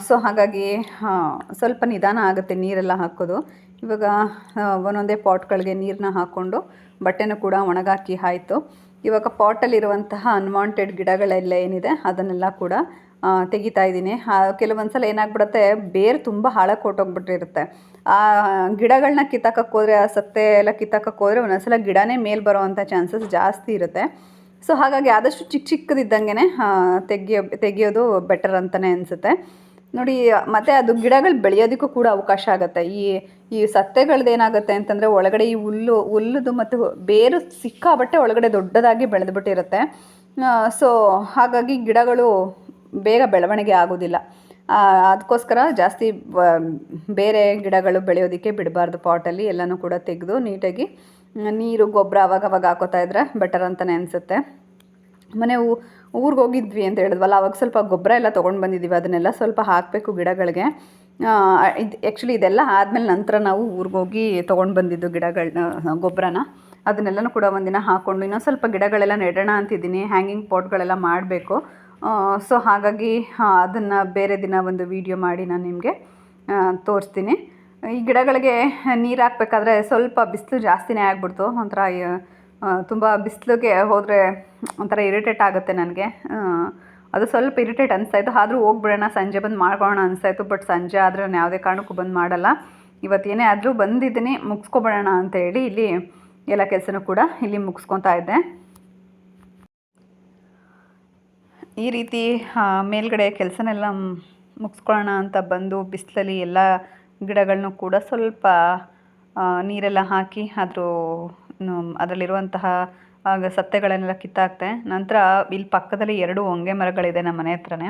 ಸೊ ಹಾಗಾಗಿ ಸ್ವಲ್ಪ ನಿಧಾನ ಆಗುತ್ತೆ ನೀರೆಲ್ಲ ಹಾಕೋದು. ಇವಾಗ ಒಂದೊಂದೇ ಪಾಟ್ಗಳಿಗೆ ನೀರನ್ನ ಹಾಕ್ಕೊಂಡು ಬಟ್ಟೆನೂ ಕೂಡ ಒಣಗಾಕಿ ಆಯಿತು. ಇವಾಗ ಪಾಟಲ್ಲಿರುವಂತಹ ಅನ್ವಾಂಟೆಡ್ ಗಿಡಗಳೆಲ್ಲ ಏನಿದೆ ಅದನ್ನೆಲ್ಲ ಕೂಡ ತೆಗಿತಾ ಇದ್ದೀನಿ. ಕೆಲವೊಂದು ಸಲ ಏನಾಗ್ಬಿಡುತ್ತೆ, ಬೇರು ತುಂಬ ಹಾಳಕ್ಕೆ ಹೊಟ್ಟೋಗ್ಬಿಟ್ಟಿರುತ್ತೆ ಆ ಗಿಡಗಳನ್ನ ಕಿತ್ತಾಕಕ್ಕೆ ಹೋದರೆ, ಆ ಸತ್ತೆ ಎಲ್ಲ ಕಿತ್ತಾಕಕ್ಕೆ ಹೋದರೆ ಒಂದೊಂದ್ಸಲ ಗಿಡನೇ ಮೇಲೆ ಬರೋವಂಥ ಚಾನ್ಸಸ್ ಜಾಸ್ತಿ ಇರುತ್ತೆ. ಸೊ, ಹಾಗಾಗಿ ಆದಷ್ಟು ಚಿಕ್ಕ ಚಿಕ್ಕದಿದ್ದಂಗೆ ತೆಗಿಯೋ, ತೆಗಿಯೋದು ಬೆಟರ್ ಅಂತಲೇ ಅನಿಸುತ್ತೆ. ನೋಡಿ, ಮತ್ತು ಅದು ಗಿಡಗಳು ಬೆಳೆಯೋದಕ್ಕೂ ಕೂಡ ಅವಕಾಶ ಆಗುತ್ತೆ. ಈ ಈ ಸತ್ತೆಗಳ್ದು ಏನಾಗುತ್ತೆ ಅಂತಂದರೆ ಒಳಗಡೆ ಈ ಹುಲ್ಲು ಹುಲ್ಲುದು ಮತ್ತು ಬೇರು ಸಿಕ್ಕಾಬಟ್ಟೆ ಒಳಗಡೆ ದೊಡ್ಡದಾಗಿ ಬೆಳೆದ್ಬಿಟ್ಟಿರುತ್ತೆ. ಸೊ, ಹಾಗಾಗಿ ಗಿಡಗಳು ಬೇಗ ಬೆಳವಣಿಗೆ ಆಗೋದಿಲ್ಲ ಅದಕ್ಕೋಸ್ಕರ ಜಾಸ್ತಿ ಬೇರೆ ಗಿಡಗಳು ಬೆಳೆಯೋದಕ್ಕೆ ಬಿಡಬಾರ್ದು ಪಾಟಲ್ಲಿ, ಎಲ್ಲನೂ ಕೂಡ ತೆಗೆದು ನೀಟಾಗಿ ನೀರು, ಗೊಬ್ಬರ ಅವಾಗವಾಗ ಹಾಕೋತಾ ಇದ್ರೆ ಬೆಟರ್ ಅಂತಲೇ ಅನಿಸುತ್ತೆ. ಮನೆ ಊರಿಗೆ ಹೋಗಿದ್ವಿ ಅಂತ ಹೇಳಿದ್ವಲ್ಲ, ಅವಾಗ ಸ್ವಲ್ಪ ಗೊಬ್ಬರ ಎಲ್ಲ ತೊಗೊಂಡು ಬಂದಿದ್ದೀವಿ ಅದನ್ನೆಲ್ಲ ಸ್ವಲ್ಪ ಹಾಕಬೇಕು ಗಿಡಗಳಿಗೆ. ಇದು ಆ್ಯಕ್ಚುಲಿ ಇದೆಲ್ಲ ಆದಮೇಲೆ ನಂತರ ನಾವು ಊರಿಗೆ ಹೋಗಿ ತೊಗೊಂಡು ಬಂದಿದ್ದು ಗಿಡಗಳನ್ನ ಗೊಬ್ಬರನ. ಅದನ್ನೆಲ್ಲನೂ ಕೂಡ ಒಂದಿನ ಹಾಕ್ಕೊಂಡು ಇನ್ನೊಂದು ಸ್ವಲ್ಪ ಗಿಡಗಳೆಲ್ಲ ನೆಡೋಣ ಅಂತಿದ್ದೀನಿ ಹ್ಯಾಂಗಿಂಗ್ ಪಾಟ್ಗಳೆಲ್ಲ ಮಾಡಬೇಕು. ಸೊ ಹಾಗಾಗಿ ಅದನ್ನು ಬೇರೆ ದಿನ ಒಂದು ವಿಡಿಯೋ ಮಾಡಿ ನಾನು ನಿಮಗೆ ತೋರಿಸ್ತೀನಿ. ಈ ಗಿಡಗಳಿಗೆ ನೀರು ಹಾಕ್ಬೇಕಾದ್ರೆ ಸ್ವಲ್ಪ ಬಿಸಿಲು ಜಾಸ್ತಿನೇ ಆಗ್ಬಿಡ್ತು. ಒಂಥರ ತುಂಬ ಬಿಸಿಲಿಗೆ ಹೋದರೆ ಒಂಥರ ಇರಿಟೇಟ್ ಆಗುತ್ತೆ ನನಗೆ. ಅದು ಸ್ವಲ್ಪ ಇರಿಟೇಟ್ ಅನಿಸ್ತಾಯಿತ್ತು ಆದರೂ ಹೋಗ್ಬಿಡೋಣ, ಸಂಜೆ ಬಂದು ಮಾಡ್ಕೊಳ್ಳೋಣ ಅನಿಸ್ತಾಯಿತ್ತು ಬಟ್ ಸಂಜೆ ಆದರೆ ನಾನು ಯಾವುದೇ ಕಾರಣಕ್ಕೂ ಬಂದು ಮಾಡಲ್ಲ. ಇವತ್ತೇನೇ ಆದರೂ ಬಂದಿದ್ದೀನಿ, ಮುಗಿಸ್ಕೊಬಿಡೋಣ ಅಂತ ಹೇಳಿ ಇಲ್ಲಿ ಎಲ್ಲ ಕೆಲಸನೂ ಕೂಡ ಇಲ್ಲಿ ಮುಗಿಸ್ಕೊತಾ ಇದ್ದೆ. ಈ ರೀತಿ ಮೇಲುಗಡೆ ಕೆಲಸನೆಲ್ಲ ಮುಗಿಸ್ಕೊಳ್ಳೋಣ ಅಂತ ಬಂದು ಬಿಸಿಲಲ್ಲಿ ಎಲ್ಲ ಗಿಡಗಳನ್ನು ಕೂಡ ಸ್ವಲ್ಪ ನೀರೆಲ್ಲ ಹಾಕಿ ಅದ್ರ ಅದರಲ್ಲಿರುವಂತಹ, ಆಗ ಸತ್ತೆಗಳನ್ನೆಲ್ಲ ಕಿತ್ತಾಕ್ತೆ. ನಂತರ ಇಲ್ಲಿ ಪಕ್ಕದಲ್ಲಿ ಎರಡು ಹೊಂಗೆ ಮರಗಳಿದೆ ನಮ್ಮ ಮನೆ ಹತ್ರನೇ.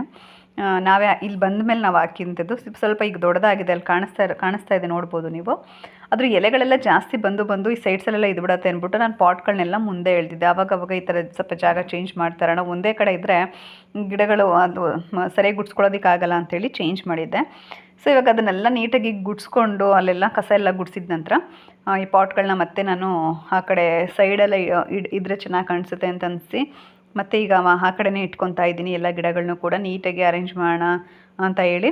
ನಾವೇ ಇಲ್ಲಿ ಬಂದ ಮೇಲೆ ನಾವು ಹಾಕಿಂಥದ್ದು ಸ್ವಲ್ಪ ಈಗ ದೊಡ್ಡದಾಗಿದೆ, ಅಲ್ಲಿ ಕಾಣಿಸ್ತಾ ಕಾಣಿಸ್ತಾ ಇದೆ ನೋಡ್ಬೋದು ನೀವು. ಅದ್ರ ಎಲೆಗಳೆಲ್ಲ ಜಾಸ್ತಿ ಬಂದು ಬಂದು ಈ ಸೈಡ್ಸಲ್ಲೆಲ್ಲ ಇದು ಬಿಡತ್ತೆ ಅಂದ್ಬಿಟ್ಟು ನಾನು ಪಾಟ್ಗಳನ್ನೆಲ್ಲ ಮುಂದೆ ಎಳ್ದಿದ್ದೆ. ಆವಾಗ ಅವಾಗ ಈ ಥರ ಸ್ವಲ್ಪ ಜಾಗ ಚೇಂಜ್ ಮಾಡ್ತಾರೆ. ಒಂದೇ ಕಡೆ ಇದ್ದರೆ ಗಿಡಗಳು ಅದು ಸರಿ ಸರಿಯಾಗಿ ಗುಡ್ಸ್ಕೊಳ್ಳೋದಕ್ಕಾಗಲ್ಲ ಅಂಥೇಳಿ ಚೇಂಜ್ ಮಾಡಿದ್ದೆ. ಸೊ ಇವಾಗ ಅದನ್ನೆಲ್ಲ ನೀಟಾಗಿ ಗುಡ್ಸ್ಕೊಂಡು ಅಲ್ಲೆಲ್ಲ ಕಸ ಎಲ್ಲ ಗುಡ್ಸಿದ ನಂತರ ಈ ಪಾಟ್ಗಳನ್ನ ಮತ್ತೆ ನಾನು ಆ ಕಡೆ ಸೈಡೆಲ್ಲ ಇದ್ರೆ ಚೆನ್ನಾಗಿ ಕಾಣಿಸುತ್ತೆ ಅಂತ ಅನಿಸಿ ಮತ್ತು ಈಗ ಆ ಕಡೆನೇ ಇಟ್ಕೊತಾ ಇದ್ದೀನಿ. ಎಲ್ಲ ಗಿಡಗಳನ್ನೂ ಕೂಡ ನೀಟಾಗಿ ಅರೇಂಜ್ ಮಾಡೋಣ ಅಂತ ಹೇಳಿ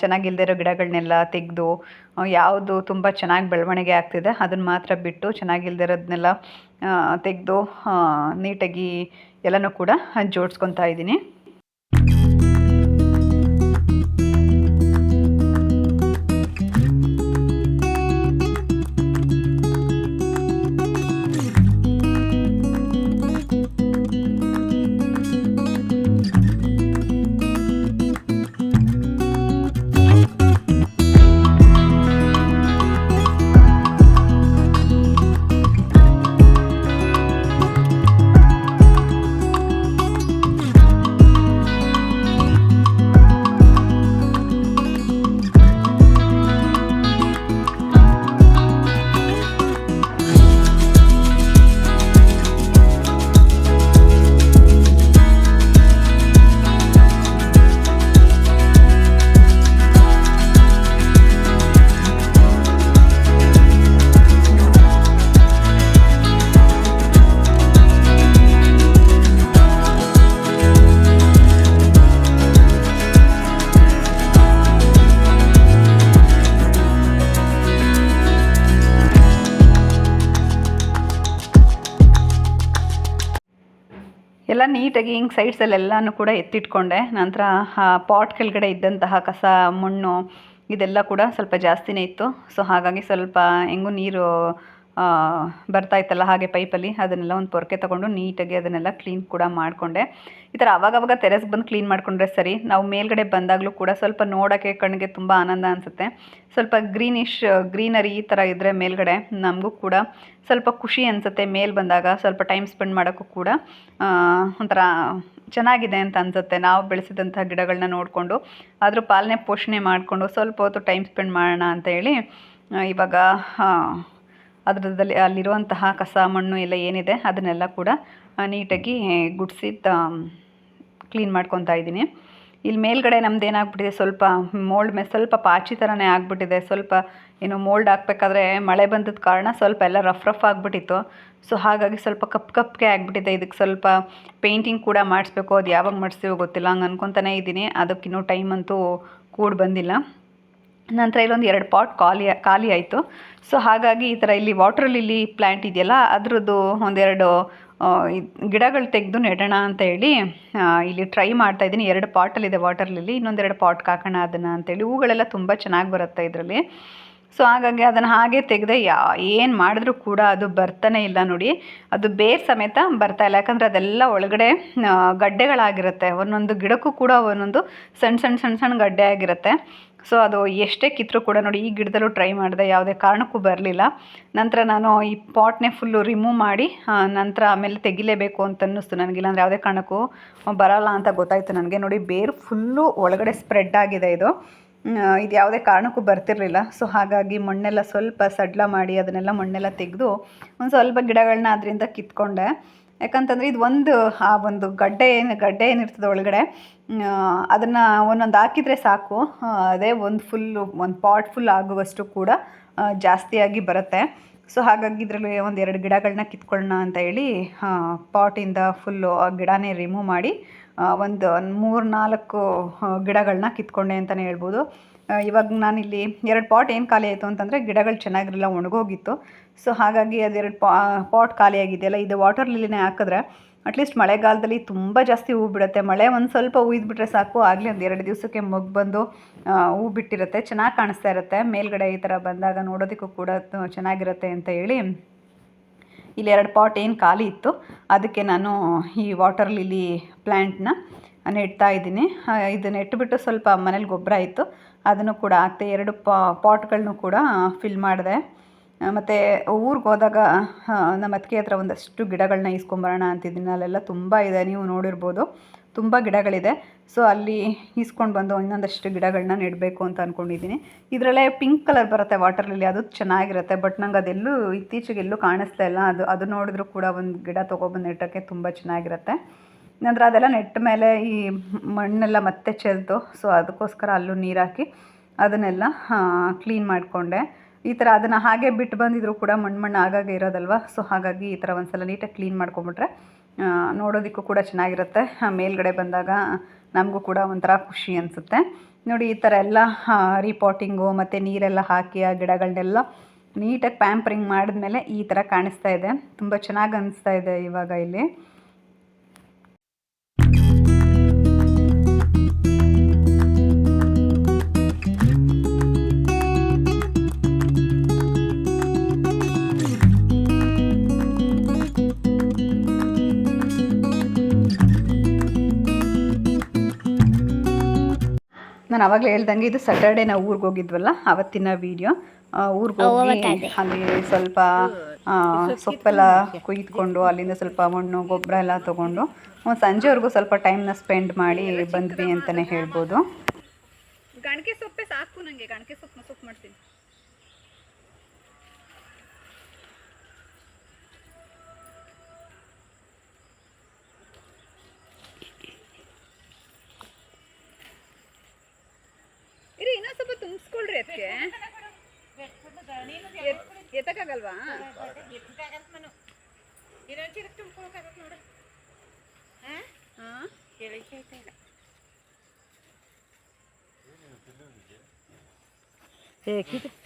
ಚೆನ್ನಾಗಿಲ್ದೇ ಇರೋ ಗಿಡಗಳನ್ನೆಲ್ಲ ತೆಗೆದು ಯಾವುದು ತುಂಬ ಚೆನ್ನಾಗಿ ಬೆಳವಣಿಗೆ ಆಗ್ತಿದೆ ಅದನ್ನು ಮಾತ್ರ ಬಿಟ್ಟು ಚೆನ್ನಾಗಿಲ್ದೇ ಇರೋದನ್ನೆಲ್ಲ ತೆಗೆದು ನೀಟಾಗಿ ಎಲ್ಲನೂ ಕೂಡ ಜೋಡಿಸ್ಕೊತಾ ಇದ್ದೀನಿ. ನೀಟಾಗಿ ಹಿಂಗೆ ಸೈಡ್ಸಲ್ಲೆಲ್ಲನೂ ಕೂಡ ಎತ್ತಿಟ್ಕೊಂಡೆ. ನಂತರ ಪಾಟ್ ಕೆಳಗಡೆ ಇದ್ದಂತಹ ಕಸ, ಮಣ್ಣು ಇದೆಲ್ಲ ಕೂಡ ಸ್ವಲ್ಪ ಜಾಸ್ತಿನೇ ಇತ್ತು. ಸೊ ಹಾಗಾಗಿ ಸ್ವಲ್ಪ, ಹೆಂಗೂ ನೀರು ಬರ್ತಾ ಇತ್ತಲ್ಲ ಹಾಗೆ ಪೈಪಲ್ಲಿ, ಅದನ್ನೆಲ್ಲ ಒಂದು ಪೊರಕೆ ತೊಗೊಂಡು ನೀಟಾಗಿ ಅದನ್ನೆಲ್ಲ ಕ್ಲೀನ್ ಕೂಡ ಮಾಡಿಕೊಂಡೆ. ಈ ಥರ ಅವಾಗವಾಗ ಟೆರೆಸ್ಗೆ ಬಂದು ಕ್ಲೀನ್ ಮಾಡಿಕೊಂಡ್ರೆ ಸರಿ, ನಾವು ಮೇಲ್ಗಡೆ ಬಂದಾಗಲೂ ಕೂಡ ಸ್ವಲ್ಪ ನೋಡೋಕ್ಕೆ ಕಣ್ಣಿಗೆ ತುಂಬ ಆನಂದ ಅನಿಸುತ್ತೆ. ಸ್ವಲ್ಪ ಗ್ರೀನಿಶ್ ಗ್ರೀನರಿ ಈ ಥರ ಇದ್ದರೆ ಮೇಲ್ಗಡೆ ನಮಗೂ ಕೂಡ ಸ್ವಲ್ಪ ಖುಷಿ ಅನಿಸುತ್ತೆ ಮೇಲೆ ಬಂದಾಗ, ಸ್ವಲ್ಪ ಟೈಮ್ ಸ್ಪೆಂಡ್ ಮಾಡೋಕ್ಕೂ ಕೂಡ. ಒಂಥರ ಚೆನ್ನಾಗಿದೆ ಅಂತ ಅನಿಸುತ್ತೆ ನಾವು ಬೆಳೆಸಿದಂಥ ಗಿಡಗಳನ್ನ ನೋಡಿಕೊಂಡು. ಅದ್ರ ಪಾಲನೆ ಪೋಷಣೆ ಮಾಡಿಕೊಂಡು ಸ್ವಲ್ಪ ಹೊತ್ತು ಟೈಮ್ ಸ್ಪೆಂಡ್ ಮಾಡೋಣ ಅಂತ ಹೇಳಿ ಇವಾಗ ಅದರದಲ್ಲಿ ಅಲ್ಲಿರುವಂತಹ ಕಸ, ಮಣ್ಣು ಎಲ್ಲ ಏನಿದೆ ಅದನ್ನೆಲ್ಲ ಕೂಡ ನೀಟಾಗಿ ಗುಡಿಸಿ ಕ್ಲೀನ್ ಮಾಡ್ಕೊತಾ ಇದ್ದೀನಿ. ಇಲ್ಲಿ ಮೇಲ್ಗಡೆ ನಮ್ದು ಏನಾಗ್ಬಿಟ್ಟಿದೆ, ಸ್ವಲ್ಪ ಮೋಲ್ಡ್ ಮೇಲೆ ಸ್ವಲ್ಪ ಪಾಚಿ ಥರನೇ ಆಗಿಬಿಟ್ಟಿದೆ. ಸ್ವಲ್ಪ ಏನು ಮೋಲ್ಡ್ ಹಾಕ್ಬೇಕಾದ್ರೆ ಮಳೆ ಬಂದದ ಕಾರಣ ಸ್ವಲ್ಪ ಎಲ್ಲ ರಫ್ ರಫ್ ಆಗಿಬಿಟ್ಟಿತ್ತು. ಸೊ, ಹಾಗಾಗಿ ಸ್ವಲ್ಪ ಕಪ್ ಕಪ್ಗೆ ಆಗಿಬಿಟ್ಟಿದೆ. ಇದಕ್ಕೆ ಸ್ವಲ್ಪ ಪೇಂಟಿಂಗ್ ಕೂಡ ಮಾಡಿಸ್ಬೇಕು. ಅದು ಯಾವಾಗ ಮಾಡಿಸ್ತೀವೋ ಗೊತ್ತಿಲ್ಲ. ಹಂಗೆ ಅನ್ಕೊತಾನೆ ಇದ್ದೀನಿ. ಅದಕ್ಕಿನ್ನೂ ಟೈಮ್ ಅಂತೂ ಕೂಡ ಬಂದಿಲ್ಲ. ನಂತರ ಇಲ್ಲೊಂದು ಎರಡು ಪಾಟ್ ಖಾಲಿ ಖಾಲಿ ಆಯಿತು. ಸೊ ಹಾಗಾಗಿ ಈ ಥರ ಇಲ್ಲಿ ವಾಟರ್ ಲಿಲ್ಲಿ ಪ್ಲ್ಯಾಂಟ್ ಇದೆಯಲ್ಲ, ಅದರದ್ದು ಒಂದೆರಡು ಗಿಡಗಳು ತೆಗೆದು ನೆಡೋಣ ಅಂತ ಹೇಳಿ ಇಲ್ಲಿ ಟ್ರೈ ಮಾಡ್ತಾ ಇದ್ದೀನಿ. ಎರಡು ಪಾಟಲ್ಲಿದೆ ವಾಟರ್ ಲಿಲ್ಲಿ ಇನ್ನೊಂದೆರಡು ಪಾಟ್ ಹಾಕೋಣ ಅದನ್ನು ಅಂತೇಳಿ ಹೂಗಳೆಲ್ಲ ತುಂಬ ಚೆನ್ನಾಗಿ ಬರುತ್ತೆ ಇದರಲ್ಲಿ. ಸೊ ಹಾಗಾಗಿ ಅದನ್ನು ಹಾಗೆ ತೆಗೆದೆ, ಯಾ, ಏನು ಮಾಡಿದ್ರೂ ಕೂಡ ಅದು ಬರ್ತಾನೆ ಇಲ್ಲ ನೋಡಿ. ಅದು ಬೇರ್ ಸಮೇತ ಬರ್ತಾ ಇಲ್ಲ. ಯಾಕಂದರೆ ಅದೆಲ್ಲ ಒಳಗಡೆ ಗಡ್ಡೆಗಳಾಗಿರುತ್ತೆ. ಒಂದೊಂದು ಗಿಡಕ್ಕೂ ಕೂಡ ಒಂದೊಂದು ಸಣ್ಣ ಸಣ್ಣ ಸಣ್ಣ ಸಣ್ಣ ಗಡ್ಡೆ ಆಗಿರುತ್ತೆ. ಸೊ ಅದು ಎಷ್ಟೇ ಕಿತ್ತರೂ ಕೂಡ ನೋಡಿ ಈ ಗಿಡದಲ್ಲೂ ಟ್ರೈ ಮಾಡಿದೆ, ಯಾವುದೇ ಕಾರಣಕ್ಕೂ ಬರಲಿಲ್ಲ. ನಂತರ ನಾನು ಈ ಪಾಟ್ನೇ ಫುಲ್ಲು ರಿಮೂವ್ ಮಾಡಿ ನಂತರ ಆಮೇಲೆ ತೆಗಿಲೇಬೇಕು ಅಂತ ಅನ್ನಿಸ್ತು ನನಗೆ. ಇಲ್ಲಾಂದ್ರೆ ಯಾವುದೇ ಕಾರಣಕ್ಕೂ ಬರಲ್ಲ ಅಂತ ಗೊತ್ತಾಯಿತು ನನಗೆ. ನೋಡಿ ಬೇರು ಫುಲ್ಲು ಒಳಗಡೆ ಸ್ಪ್ರೆಡ್ ಆಗಿದೆ ಇದು. ಇದು ಯಾವುದೇ ಕಾರಣಕ್ಕೂ ಬರ್ತಿರಲಿಲ್ಲ. ಸೊ ಹಾಗಾಗಿ ಮಣ್ಣೆಲ್ಲ ಸ್ವಲ್ಪ ಸಡ್ಲ ಮಾಡಿ ಅದನ್ನೆಲ್ಲ ಮಣ್ಣೆಲ್ಲ ತೆಗೆದು ಒಂದು ಸ್ವಲ್ಪ ಗಿಡಗಳನ್ನ ಅದರಿಂದ ಕಿತ್ಕೊಂಡೆ. ಯಾಕಂತಂದರೆ ಇದು ಒಂದು, ಆ ಒಂದು ಗಡ್ಡೆ ಏನು, ಗಡ್ಡೆ ಏನಿರ್ತದೆ ಒಳಗಡೆ ಅದನ್ನು ಒಂದೊಂದು ಹಾಕಿದರೆ ಸಾಕು. ಅದೇ ಒಂದು ಫುಲ್ಲು ಒಂದು ಪಾಟ್ ಫುಲ್ ಆಗುವಷ್ಟು ಕೂಡ ಜಾಸ್ತಿಯಾಗಿ ಬರುತ್ತೆ. ಸೊ ಹಾಗಾಗಿ ಇದರಲ್ಲಿ ಒಂದು ಎರಡು ಗಿಡಗಳನ್ನ ಕಿತ್ಕೊಳ್ಳೋಣ ಅಂತ ಹೇಳಿ ಪಾಟಿಂದ ಫುಲ್ಲು ಆ ಗಿಡನೇ ರಿಮೂವ್ ಮಾಡಿ ಒಂದು ಮೂರು ನಾಲ್ಕು ಗಿಡಗಳನ್ನ ಕಿತ್ಕೊಂಡೆ ಅಂತಲೇ ಹೇಳ್ಬೋದು. ಇವಾಗ ನಾನಿಲ್ಲಿ ಎರಡು ಪಾಟ್ ಏನು ಖಾಲಿ ಆಯಿತು ಅಂತಂದರೆ ಗಿಡಗಳು ಚೆನ್ನಾಗಿರಲಿಲ್ಲ ಒಣಗೋಗಿತ್ತು. ಸೊ ಹಾಗಾಗಿ ಅದೆರಡು ಪಾ ಪಾಟ್ ಖಾಲಿ ಆಗಿದೆಯಲ್ಲ, ಇದು ವಾಟರ್ ಲಿಲಿನೇ ಹಾಕಿದ್ರೆ ಅಟ್ಲೀಸ್ಟ್ ಮಳೆಗಾಲದಲ್ಲಿ ತುಂಬ ಜಾಸ್ತಿ ಹೂ ಬಿಡುತ್ತೆ. ಮಳೆ ಒಂದು ಸ್ವಲ್ಪ ಬಿಟ್ಟರೆ ಸಾಕು, ಆಗಲಿ ಒಂದು ಎರಡು ದಿವಸಕ್ಕೆ ಮೊಗ್ಗು ಬಂದು ಹೂ ಬಿಟ್ಟಿರುತ್ತೆ. ಚೆನ್ನಾಗಿ ಕಾಣಿಸ್ತಾ ಇರುತ್ತೆ. ಮೇಲ್ಗಡೆ ಈ ಥರ ಬಂದಾಗ ನೋಡೋದಕ್ಕೂ ಕೂಡ ಚೆನ್ನಾಗಿರುತ್ತೆ ಅಂತ ಹೇಳಿ ಇಲ್ಲಿ ಎರಡು ಪಾಟ್ ಏನು ಖಾಲಿ ಇತ್ತು. ಅದಕ್ಕೆ ನಾನು ಈ ವಾಟರ್ ಲಿಲಿ ಪ್ಲ್ಯಾಂಟ್ನ ನೆಡ್ತಾ ಇದ್ದೀನಿ. ಇದು ನೆಟ್ಬಿಟ್ಟು ಸ್ವಲ್ಪ ಮನೇಲಿ ಗೊಬ್ಬರ ಇತ್ತು ಅದನ್ನು ಕೂಡ, ಅತ್ತೆ ಎರಡು ಪಾಟ್ಗಳನ್ನೂ ಕೂಡ ಫಿಲ್ ಮಾಡಿದೆ. ಮತ್ತು ಊರಿಗೆ ಹೋದಾಗ ನಮ್ಮ ಅತ್ತಿಗೆ ಹತ್ರ ಒಂದಷ್ಟು ಗಿಡಗಳನ್ನ ಇಸ್ಕೊಂಬರೋಣ ಅಂತಿದ್ದೀನಿ. ಅಲ್ಲೆಲ್ಲ ತುಂಬ ಇದೆ, ನೀವು ನೋಡಿರ್ಬೋದು. ತುಂಬ ಗಿಡಗಳಿದೆ. ಸೊ, ಅಲ್ಲಿ ಇಸ್ಕೊಂಡು ಬಂದು ಇನ್ನೊಂದಷ್ಟು ಗಿಡಗಳನ್ನ ನೆಡಬೇಕು ಅಂತ ಅಂದ್ಕೊಂಡಿದ್ದೀನಿ ಇದರಲ್ಲೇ ಪಿಂಕ್ ಕಲರ್ ಬರುತ್ತೆ ವಾಟರ್ ಅದು ಚೆನ್ನಾಗಿರುತ್ತೆ. ಬಟ್ ನಂಗೆ ಅದೆಲ್ಲೂ ಇತ್ತೀಚೆಗೆ ಎಲ್ಲೂ ಕಾಣಿಸ್ತಾ ಇಲ್ಲ. ಅದು ಅದು ನೋಡಿದ್ರೂ ಕೂಡ ಒಂದು ಗಿಡ ತೊಗೊಬಂದು ನೆಟ್ಟೋಕ್ಕೆ ತುಂಬ ಚೆನ್ನಾಗಿರುತ್ತೆ. ನಂತರ ಅದೆಲ್ಲ ನೆಟ್ಟ ಮೇಲೆ ಈ ಮಣ್ಣೆಲ್ಲ ಮತ್ತೆ ಚೆಲ್ತು ಸೊ ಅದಕ್ಕೋಸ್ಕರ ಅಲ್ಲೂ ನೀರು ಹಾಕಿ ಅದನ್ನೆಲ್ಲ ಕ್ಲೀನ್ ಮಾಡಿಕೊಂಡೆ. ಈ ಥರ ಅದನ್ನು ಹಾಗೆ ಬಿಟ್ಟು ಬಂದಿದ್ರು ಕೂಡ ಮಣ್ಣು ಮಣ್ಣು ಆಗಾಗ ಇರೋದಲ್ವ? ಸೊ ಹಾಗಾಗಿ ಈ ಥರ ಒಂದ್ಸಲ ನೀಟಾಗಿ ಕ್ಲೀನ್ ಮಾಡ್ಕೊಂಬಿಟ್ರೆ ನೋಡೋದಕ್ಕೂ ಕೂಡ ಚೆನ್ನಾಗಿರುತ್ತೆ. ಮೇಲ್ಗಡೆ ಬಂದಾಗ ನಮಗೂ ಕೂಡ ಒಂಥರ ಖುಷಿ ಅನಿಸುತ್ತೆ. ನೋಡಿ, ಈ ಥರ ಎಲ್ಲ ರೀಪಾಟಿಂಗು ಮತ್ತು ನೀರೆಲ್ಲ ಹಾಕಿ ಆ ಗಿಡಗಳನ್ನೆಲ್ಲ ನೀಟಾಗಿ ಪ್ಯಾಂಪರಿಂಗ್ ಮಾಡಿದ್ಮೇಲೆ ಈ ಥರ ಕಾಣಿಸ್ತಾ ಇದೆ. ತುಂಬ ಚೆನ್ನಾಗಿ ಅನಿಸ್ತಾ ಇದೆ ಇವಾಗ ಇಲ್ಲಿ. ನಾನು ಅವಾಗಲೇ ಹೇಳ್ದಂಗೆ ಇದು ಸ್ಯಾಟರ್ಡೇ ನಾವು ಊರಿಗೆ ಹೋಗಿದ್ವಲ್ಲ ಅವತ್ತಿನ ವಿಡಿಯೋ ಊರಿಗೆ ಹೋಗಿ ಅಲ್ಲಿ ಸ್ವಲ್ಪ ಆ, ಸೊಪ್ಪೆಲ್ಲ ಕುಯ್ದುಕೊಂಡು ಅಲ್ಲಿಂದ ಸ್ವಲ್ಪ ಮಣ್ಣು ಗೊಬ್ಬರ ಎಲ್ಲ ತೊಗೊಂಡು ಒಂದು ಸಂಜೆವರೆಗೂ ಸ್ವಲ್ಪ ಟೈಮ್ನ ಸ್ಪೆಂಡ್ ಮಾಡಿ ಬಂದ್ವಿ ಅಂತಲೇ ಹೇಳ್ಬೋದು. ಗಣಕೆ ಸೊಪ್ಪೆ ಸಾಕು ನನಗೆ ಗಣಕೆ ಸೊಪ್ಪು ಸೊಪ್ಪು ಮಾಡ್ತೀನಿ. ಇರಿ, ಇನ್ನೊಂದು ಸ್ವಲ್ಪ ತುಂಬಿಸ್ಕೊಳ್ರಿ ಅದಕ್ಕೆ ಎತ್ತಕ್ಕಾಗಲ್ವಾ?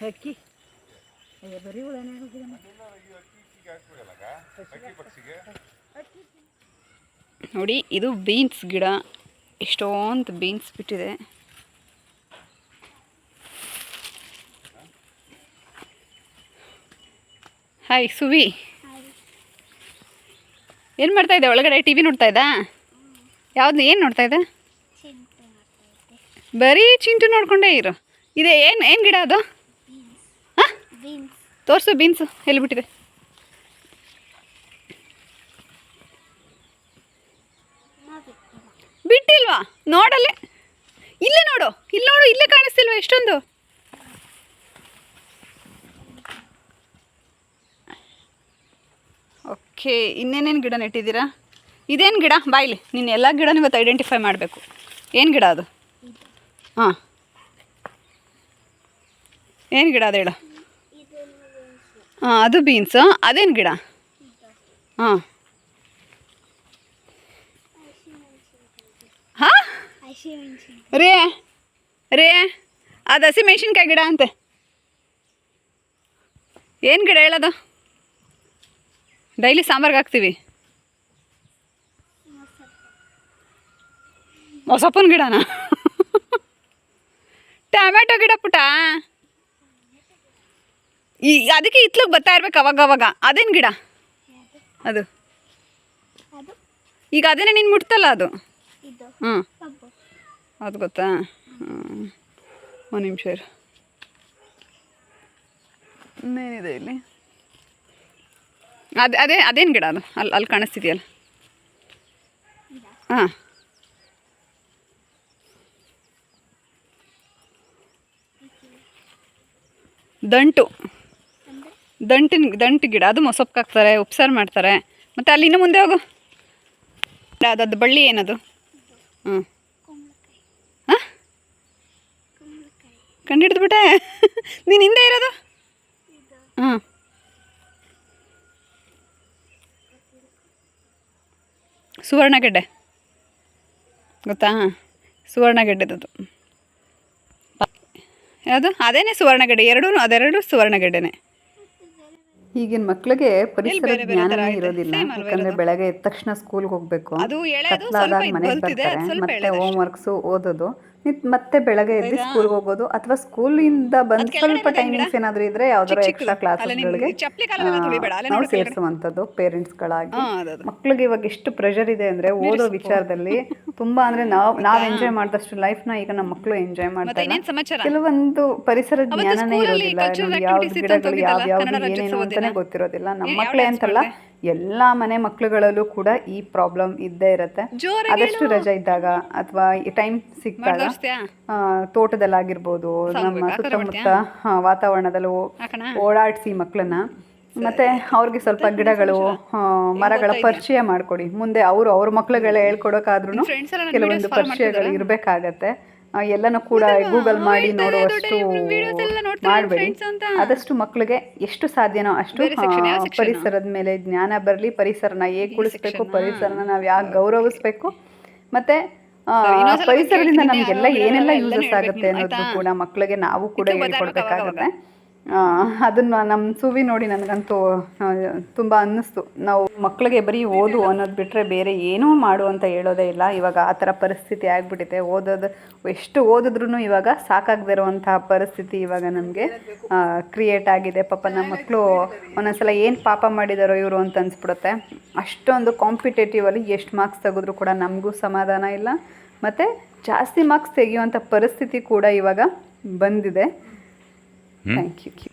ಅಕ್ಕಿ ಬರೀ ಉಳನೆ ನೋಡಿ, ಇದು ಬೀನ್ಸ್ ಗಿಡ. ಎಷ್ಟೊಂದು ಬೀನ್ಸ್ ಬಿಟ್ಟಿದೆ. ಹಾಯ್ ಸುವಿ ಏನು ಮಾಡ್ತಾ ಇದ್ದೆ? ಒಳಗಡೆ ಟಿ ವಿ ನೋಡ್ತಾ ಇದ್ದಾ? ಯಾವ್ದು, ಏನು ನೋಡ್ತಾ ಇದ್ದೆ? ಬರೀ ಚಿಂಟು ನೋಡ್ಕೊಂಡೇ ಇರು. ಇದೆ, ಏನು ಏನು ಗಿಡ ಅದು? ಹಾಂ? ತೋರಿಸು ಬೀನ್ಸು ಎಲ್ಲಿ ಬಿಟ್ಟಿದೆ? ಬಿಟ್ಟಿಲ್ವಾ? ನೋಡಲ್ಲೇ. ಇಲ್ಲೇ ನೋಡು. ಇಲ್ಲಿ ನೋಡು, ಇಲ್ಲೇ ಕಾಣಿಸ್ತಿಲ್ವಾ ಎಷ್ಟೊಂದು? ಓಕೆ, ಇನ್ನೇನೇನು ಗಿಡ ನೆಟ್ಟಿದ್ದೀರಾ? ಇದೇನು ಗಿಡ? ಬಾಯಿಲಿ ನೀನು ಎಲ್ಲ ಗಿಡನೂ ಇವತ್ತು ಐಡೆಂಟಿಫೈ ಮಾಡಬೇಕು. ಏನು ಗಿಡ ಅದು? ಹಾಂ. ಏನು ಗಿಡ ಅದು ಹೇಳು. ಹಾಂ, ಅದು ಬೀನ್ಸ್ ಅದೇನು ಗಿಡ? ಹಾಂ. ಹಾಂ? ರೇ ರೇ, ಅದು ಹಸಿ ಮೆಣಸಿನ್ಕಾಯಿ ಗಿಡ ಅಂತೆ. ಏನು ಗಿಡ ಹೇಳೋದು? ಡೈಲಿ ಸಾಂಬಾರ್ಗೆ ಹಾಕ್ತೀವಿ. ಹೊಸಪ್ಪನ ಗಿಡನಾ? ಟೊಮೆಟೊ ಗಿಡ ಪುಟ? ಈ ಅದಕ್ಕೆ ಇತ್ಲಿಗೆ ಬರ್ತಾ ಇರ್ಬೇಕು ಅವಾಗ ಅವಾಗ. ಅದೇನು ಗಿಡ? ಅದು. ಈಗ ಅದೇನೇ ನೀನು ಮುಟ್ತಲ್ಲ ಅದು? ಹ್ಞೂ ಅದು ಗೊತ್ತಾ? ಹ್ಞೂ ಒಂದು ನಿಮಿಷ ಇರು. ಇನ್ನೇನಿದೆ ಇಲ್ಲಿ? ಅದು ಅದೇ, ಅದೇನು ಗಿಡ ಅದು? ಅಲ್ಲಿ ಅಲ್ಲಿ ಕಾಣಿಸ್ತಿದೆಯಲ್ಲ? ಹಾಂ. ದಂಟು. ದಂಟಿನ, ದಂಟು ಗಿಡ, ಅದು ಮೊಸೊಪ್ಪು ಹಾಕ್ತಾರೆ, ಉಪ್ಸಾರು ಮಾಡ್ತಾರೆ. ಮತ್ತು ಅಲ್ಲಿ ಇನ್ನು ಮುಂದೆ ಹೋಗು. ಅದು ಬಳ್ಳಿ ಏನದು? ಕುಂಬಳಕಾಯಿ ಹಾಂ? ಕುಂಬಳಕಾಯಿ ಕಂಡಿಡ್ದುಬಿಟ್ಟೆ ನೀನು ಹಿಂದೆ ಇರೋದು? ಹಾಂ ಸುವರ್ಣಗೆಡ್ಡೆ. ಗೊತ್ತಾ? ಸುವರ್ಣಗೆಡ್ಡೆದದು ಯಾವುದು? ಅದೇನೇ ಸುವರ್ಣಗೆಡ್ಡೆ? ಎರಡೂ ಅದೆರಡು ಸುವರ್ಣಗೆಡ್ಡೆನೆ. ಈಗಿನ ಮಕ್ಕಳಿಗೆ ಪರಿಸರ ಜ್ಞಾನ. ಇರೋದಿಲ್ಲ. ಯಾಕಂದ್ರೆ ಬೆಳಗ್ಗೆ ಎದ್ದ ತಕ್ಷಣ ಸ್ಕೂಲ್ಗೆ ಹೋಗ್ಬೇಕು. ಕತ್ಲಾದಾಗ ಮನೆಗೆ ಬರ್ತಾರೆ. ಮತ್ತೆ ಹೋಮ್ ವರ್ಕ್ಸು ಓದೋದು. ಮತ್ತೆ ಬೆಳಗ್ಗೆ ಎದ್ದು ಸ್ಕೂಲ್ಗೆ ಹೋಗೋದು ಅಥವಾ ಸ್ಕೂಲಿಂದ ಇಂದ ಬಂದ್ ಸ್ವಲ್ಪ ಟೈಮಿಂಗ್ಸ್ ಏನಾದರೂ ಇದ್ರೆ ಯಾವ್ದಾದ್ರು ಎಕ್ಸ್ಟ್ರಾ ಕ್ಲಾಸ್ ಗಳಿಗೆ ನಿಮ್ಗೆ ಕ್ಲಾಸಸ್ಗಳಿಗೆ ನಾವು ಸೇರಿಸುವಂತದ್ದು ಪೇರೆಂಟ್ಸ್ ಗಳಾಗಿ. ಪೇರೆಂಟ್ಸ್ಗಳಾಗಿ ಮಕ್ಳಿಗೆ ಇವಾಗ ಎಷ್ಟು ಪ್ರೆಷರ್ ಇದೆ ಅಂದ್ರೆ ಓದೋ ವಿಚಾರದಲ್ಲಿ ತುಂಬಾ ಅಂದ್ರೆ ನಾವು ನಾವ್ ಎಂಜಾಯ್ ಮಾಡಿದಷ್ಟು ನ ಈಗ ನಮ್ಮ ಮಕ್ಕಳು ಎಂಜಾಯ್ ಮಾಡ್ತಾರೆ ಕೆಲವೊಂದು ಪರಿಸರ ಜ್ಞಾನನೇ ಇರೋದಿಲ್ಲ ಯಾವ್ದು ಗಿಡಗಳು ಯಾವ್ದು ಏನೇನು ಅಂತಾನೆ ಗೊತ್ತಿರೋದಿಲ್ಲ. ನಮ್ಮ ಮಕ್ಕಳೇ ಅಂತಲ್ಲ ಎಲ್ಲಾ ಮನೆ ಮಕ್ಕಳುಗಳಲ್ಲೂ ಕೂಡ ಈ ಪ್ರಾಬ್ಲಮ್ ಇದ್ದೇ ಇರುತ್ತೆ. ಆದಷ್ಟು ರಜೆ ಇದ್ದಾಗ ಅಥವಾ ಟೈಮ್ ಸಿಕ್ಕಾಗ ತೋಟದಲ್ಲಾಗಿರ್ಬೋದು ನಮ್ಮ ಸುತ್ತಮುತ್ತ ವಾತಾವರಣದಲ್ಲಿ ಓಡಾಡಿಸಿ ಮಕ್ಕಳನ್ನ ಮತ್ತೆ ಅವ್ರಿಗೆ ಸ್ವಲ್ಪ ಗಿಡಗಳು ಮರಗಳ ಪರಿಚಯ ಮಾಡ್ಕೊಡಿ. ಮುಂದೆ ಅವರು ಅವ್ರ ಮಕ್ಕಳುಗಳೇ ಹೇಳ್ಕೊಡೋಕಾದ್ರೂ ಕೆಲವೊಂದು ಪರಿಚಯಗಳು ಇರಬೇಕಾಗತ್ತೆ ಎಲ್ಲನೂ ಕೂಡ ಗೂಗಲ್ ಮಾಡಿ ನೋಡುವಷ್ಟು ಮಾಡಬೇಡಿ. ಆದಷ್ಟು ಮಕ್ಕಳಿಗೆ ಎಷ್ಟು ಸಾಧ್ಯನೋ ಅಷ್ಟು? ಪರಿಸರದ ಮೇಲೆ ಜ್ಞಾನ ಬರಲಿ ಪರಿಸರನ ಹೇಗೆ ಉಳಿಸ್ಬೇಕು ಪರಿಸರನ ನಾವು ಯಾಕೆ ಗೌರವಿಸ್ಬೇಕು? ಮತ್ತೆ ಪರಿಸರದಿಂದ ನಮಗೆಲ್ಲ ಏನೆಲ್ಲ ಯೂಸಸ್ ಆಗುತ್ತೆ ನೀನು, ಅನ್ನೋದು ಕೂಡ ಮಕ್ಕಳಿಗೆ ನಾವು ಕೂಡ ಹೇಳ್ಕೊಡ್ಬೇಕಾಗುತ್ತೆ. ಅದನ್ನ ನಮ್ಮ ಸುವಿ ನೋಡಿ ನನಗಂತೂ ತುಂಬ ಅನ್ನಿಸ್ತು. ನಾವು ಮಕ್ಕಳಿಗೆ ಬರೀ ಓದು ಅನ್ನೋದು ಬಿಟ್ಟರೆ ಬೇರೆ ಏನೂ ಮಾಡು ಅಂತ ಹೇಳೋದೇ ಇಲ್ಲ. ಇವಾಗ ಆ ಥರ ಪರಿಸ್ಥಿತಿ ಆಗಿಬಿಟ್ಟಿದೆ. ಓದೋದು, ಎಷ್ಟು ಓದಿದ್ರೂ ಇವಾಗ ಸಾಕಾಗದೇ ಇರುವಂತಹ ಪರಿಸ್ಥಿತಿ ಇವಾಗ ನಮಗೆ ಕ್ರಿಯೇಟ್ ಆಗಿದೆ. ಪಾಪ ನಮ್ಮ ಮಕ್ಕಳು ಒಂದೊಂದ್ಸಲ ಏನು ಪಾಪ ಮಾಡಿದಾರೋ ಇವರು ಅಂತ ಅನ್ಸ್ಬಿಡುತ್ತೆ. ಅಷ್ಟೊಂದು ಕಾಂಪಿಟೇಟಿವಲ್ಲಿ ಎಷ್ಟು ಮಾರ್ಕ್ಸ್ ತೆಗೆದ್ರು ಕೂಡ ನಮಗೂ ಸಮಾಧಾನ ಇಲ್ಲ. ಮತ್ತು ಜಾಸ್ತಿ ಮಾರ್ಕ್ಸ್ ತೆಗೆಯುವಂಥ ಪರಿಸ್ಥಿತಿ ಕೂಡ ಇವಾಗ ಬಂದಿದೆ. Thank you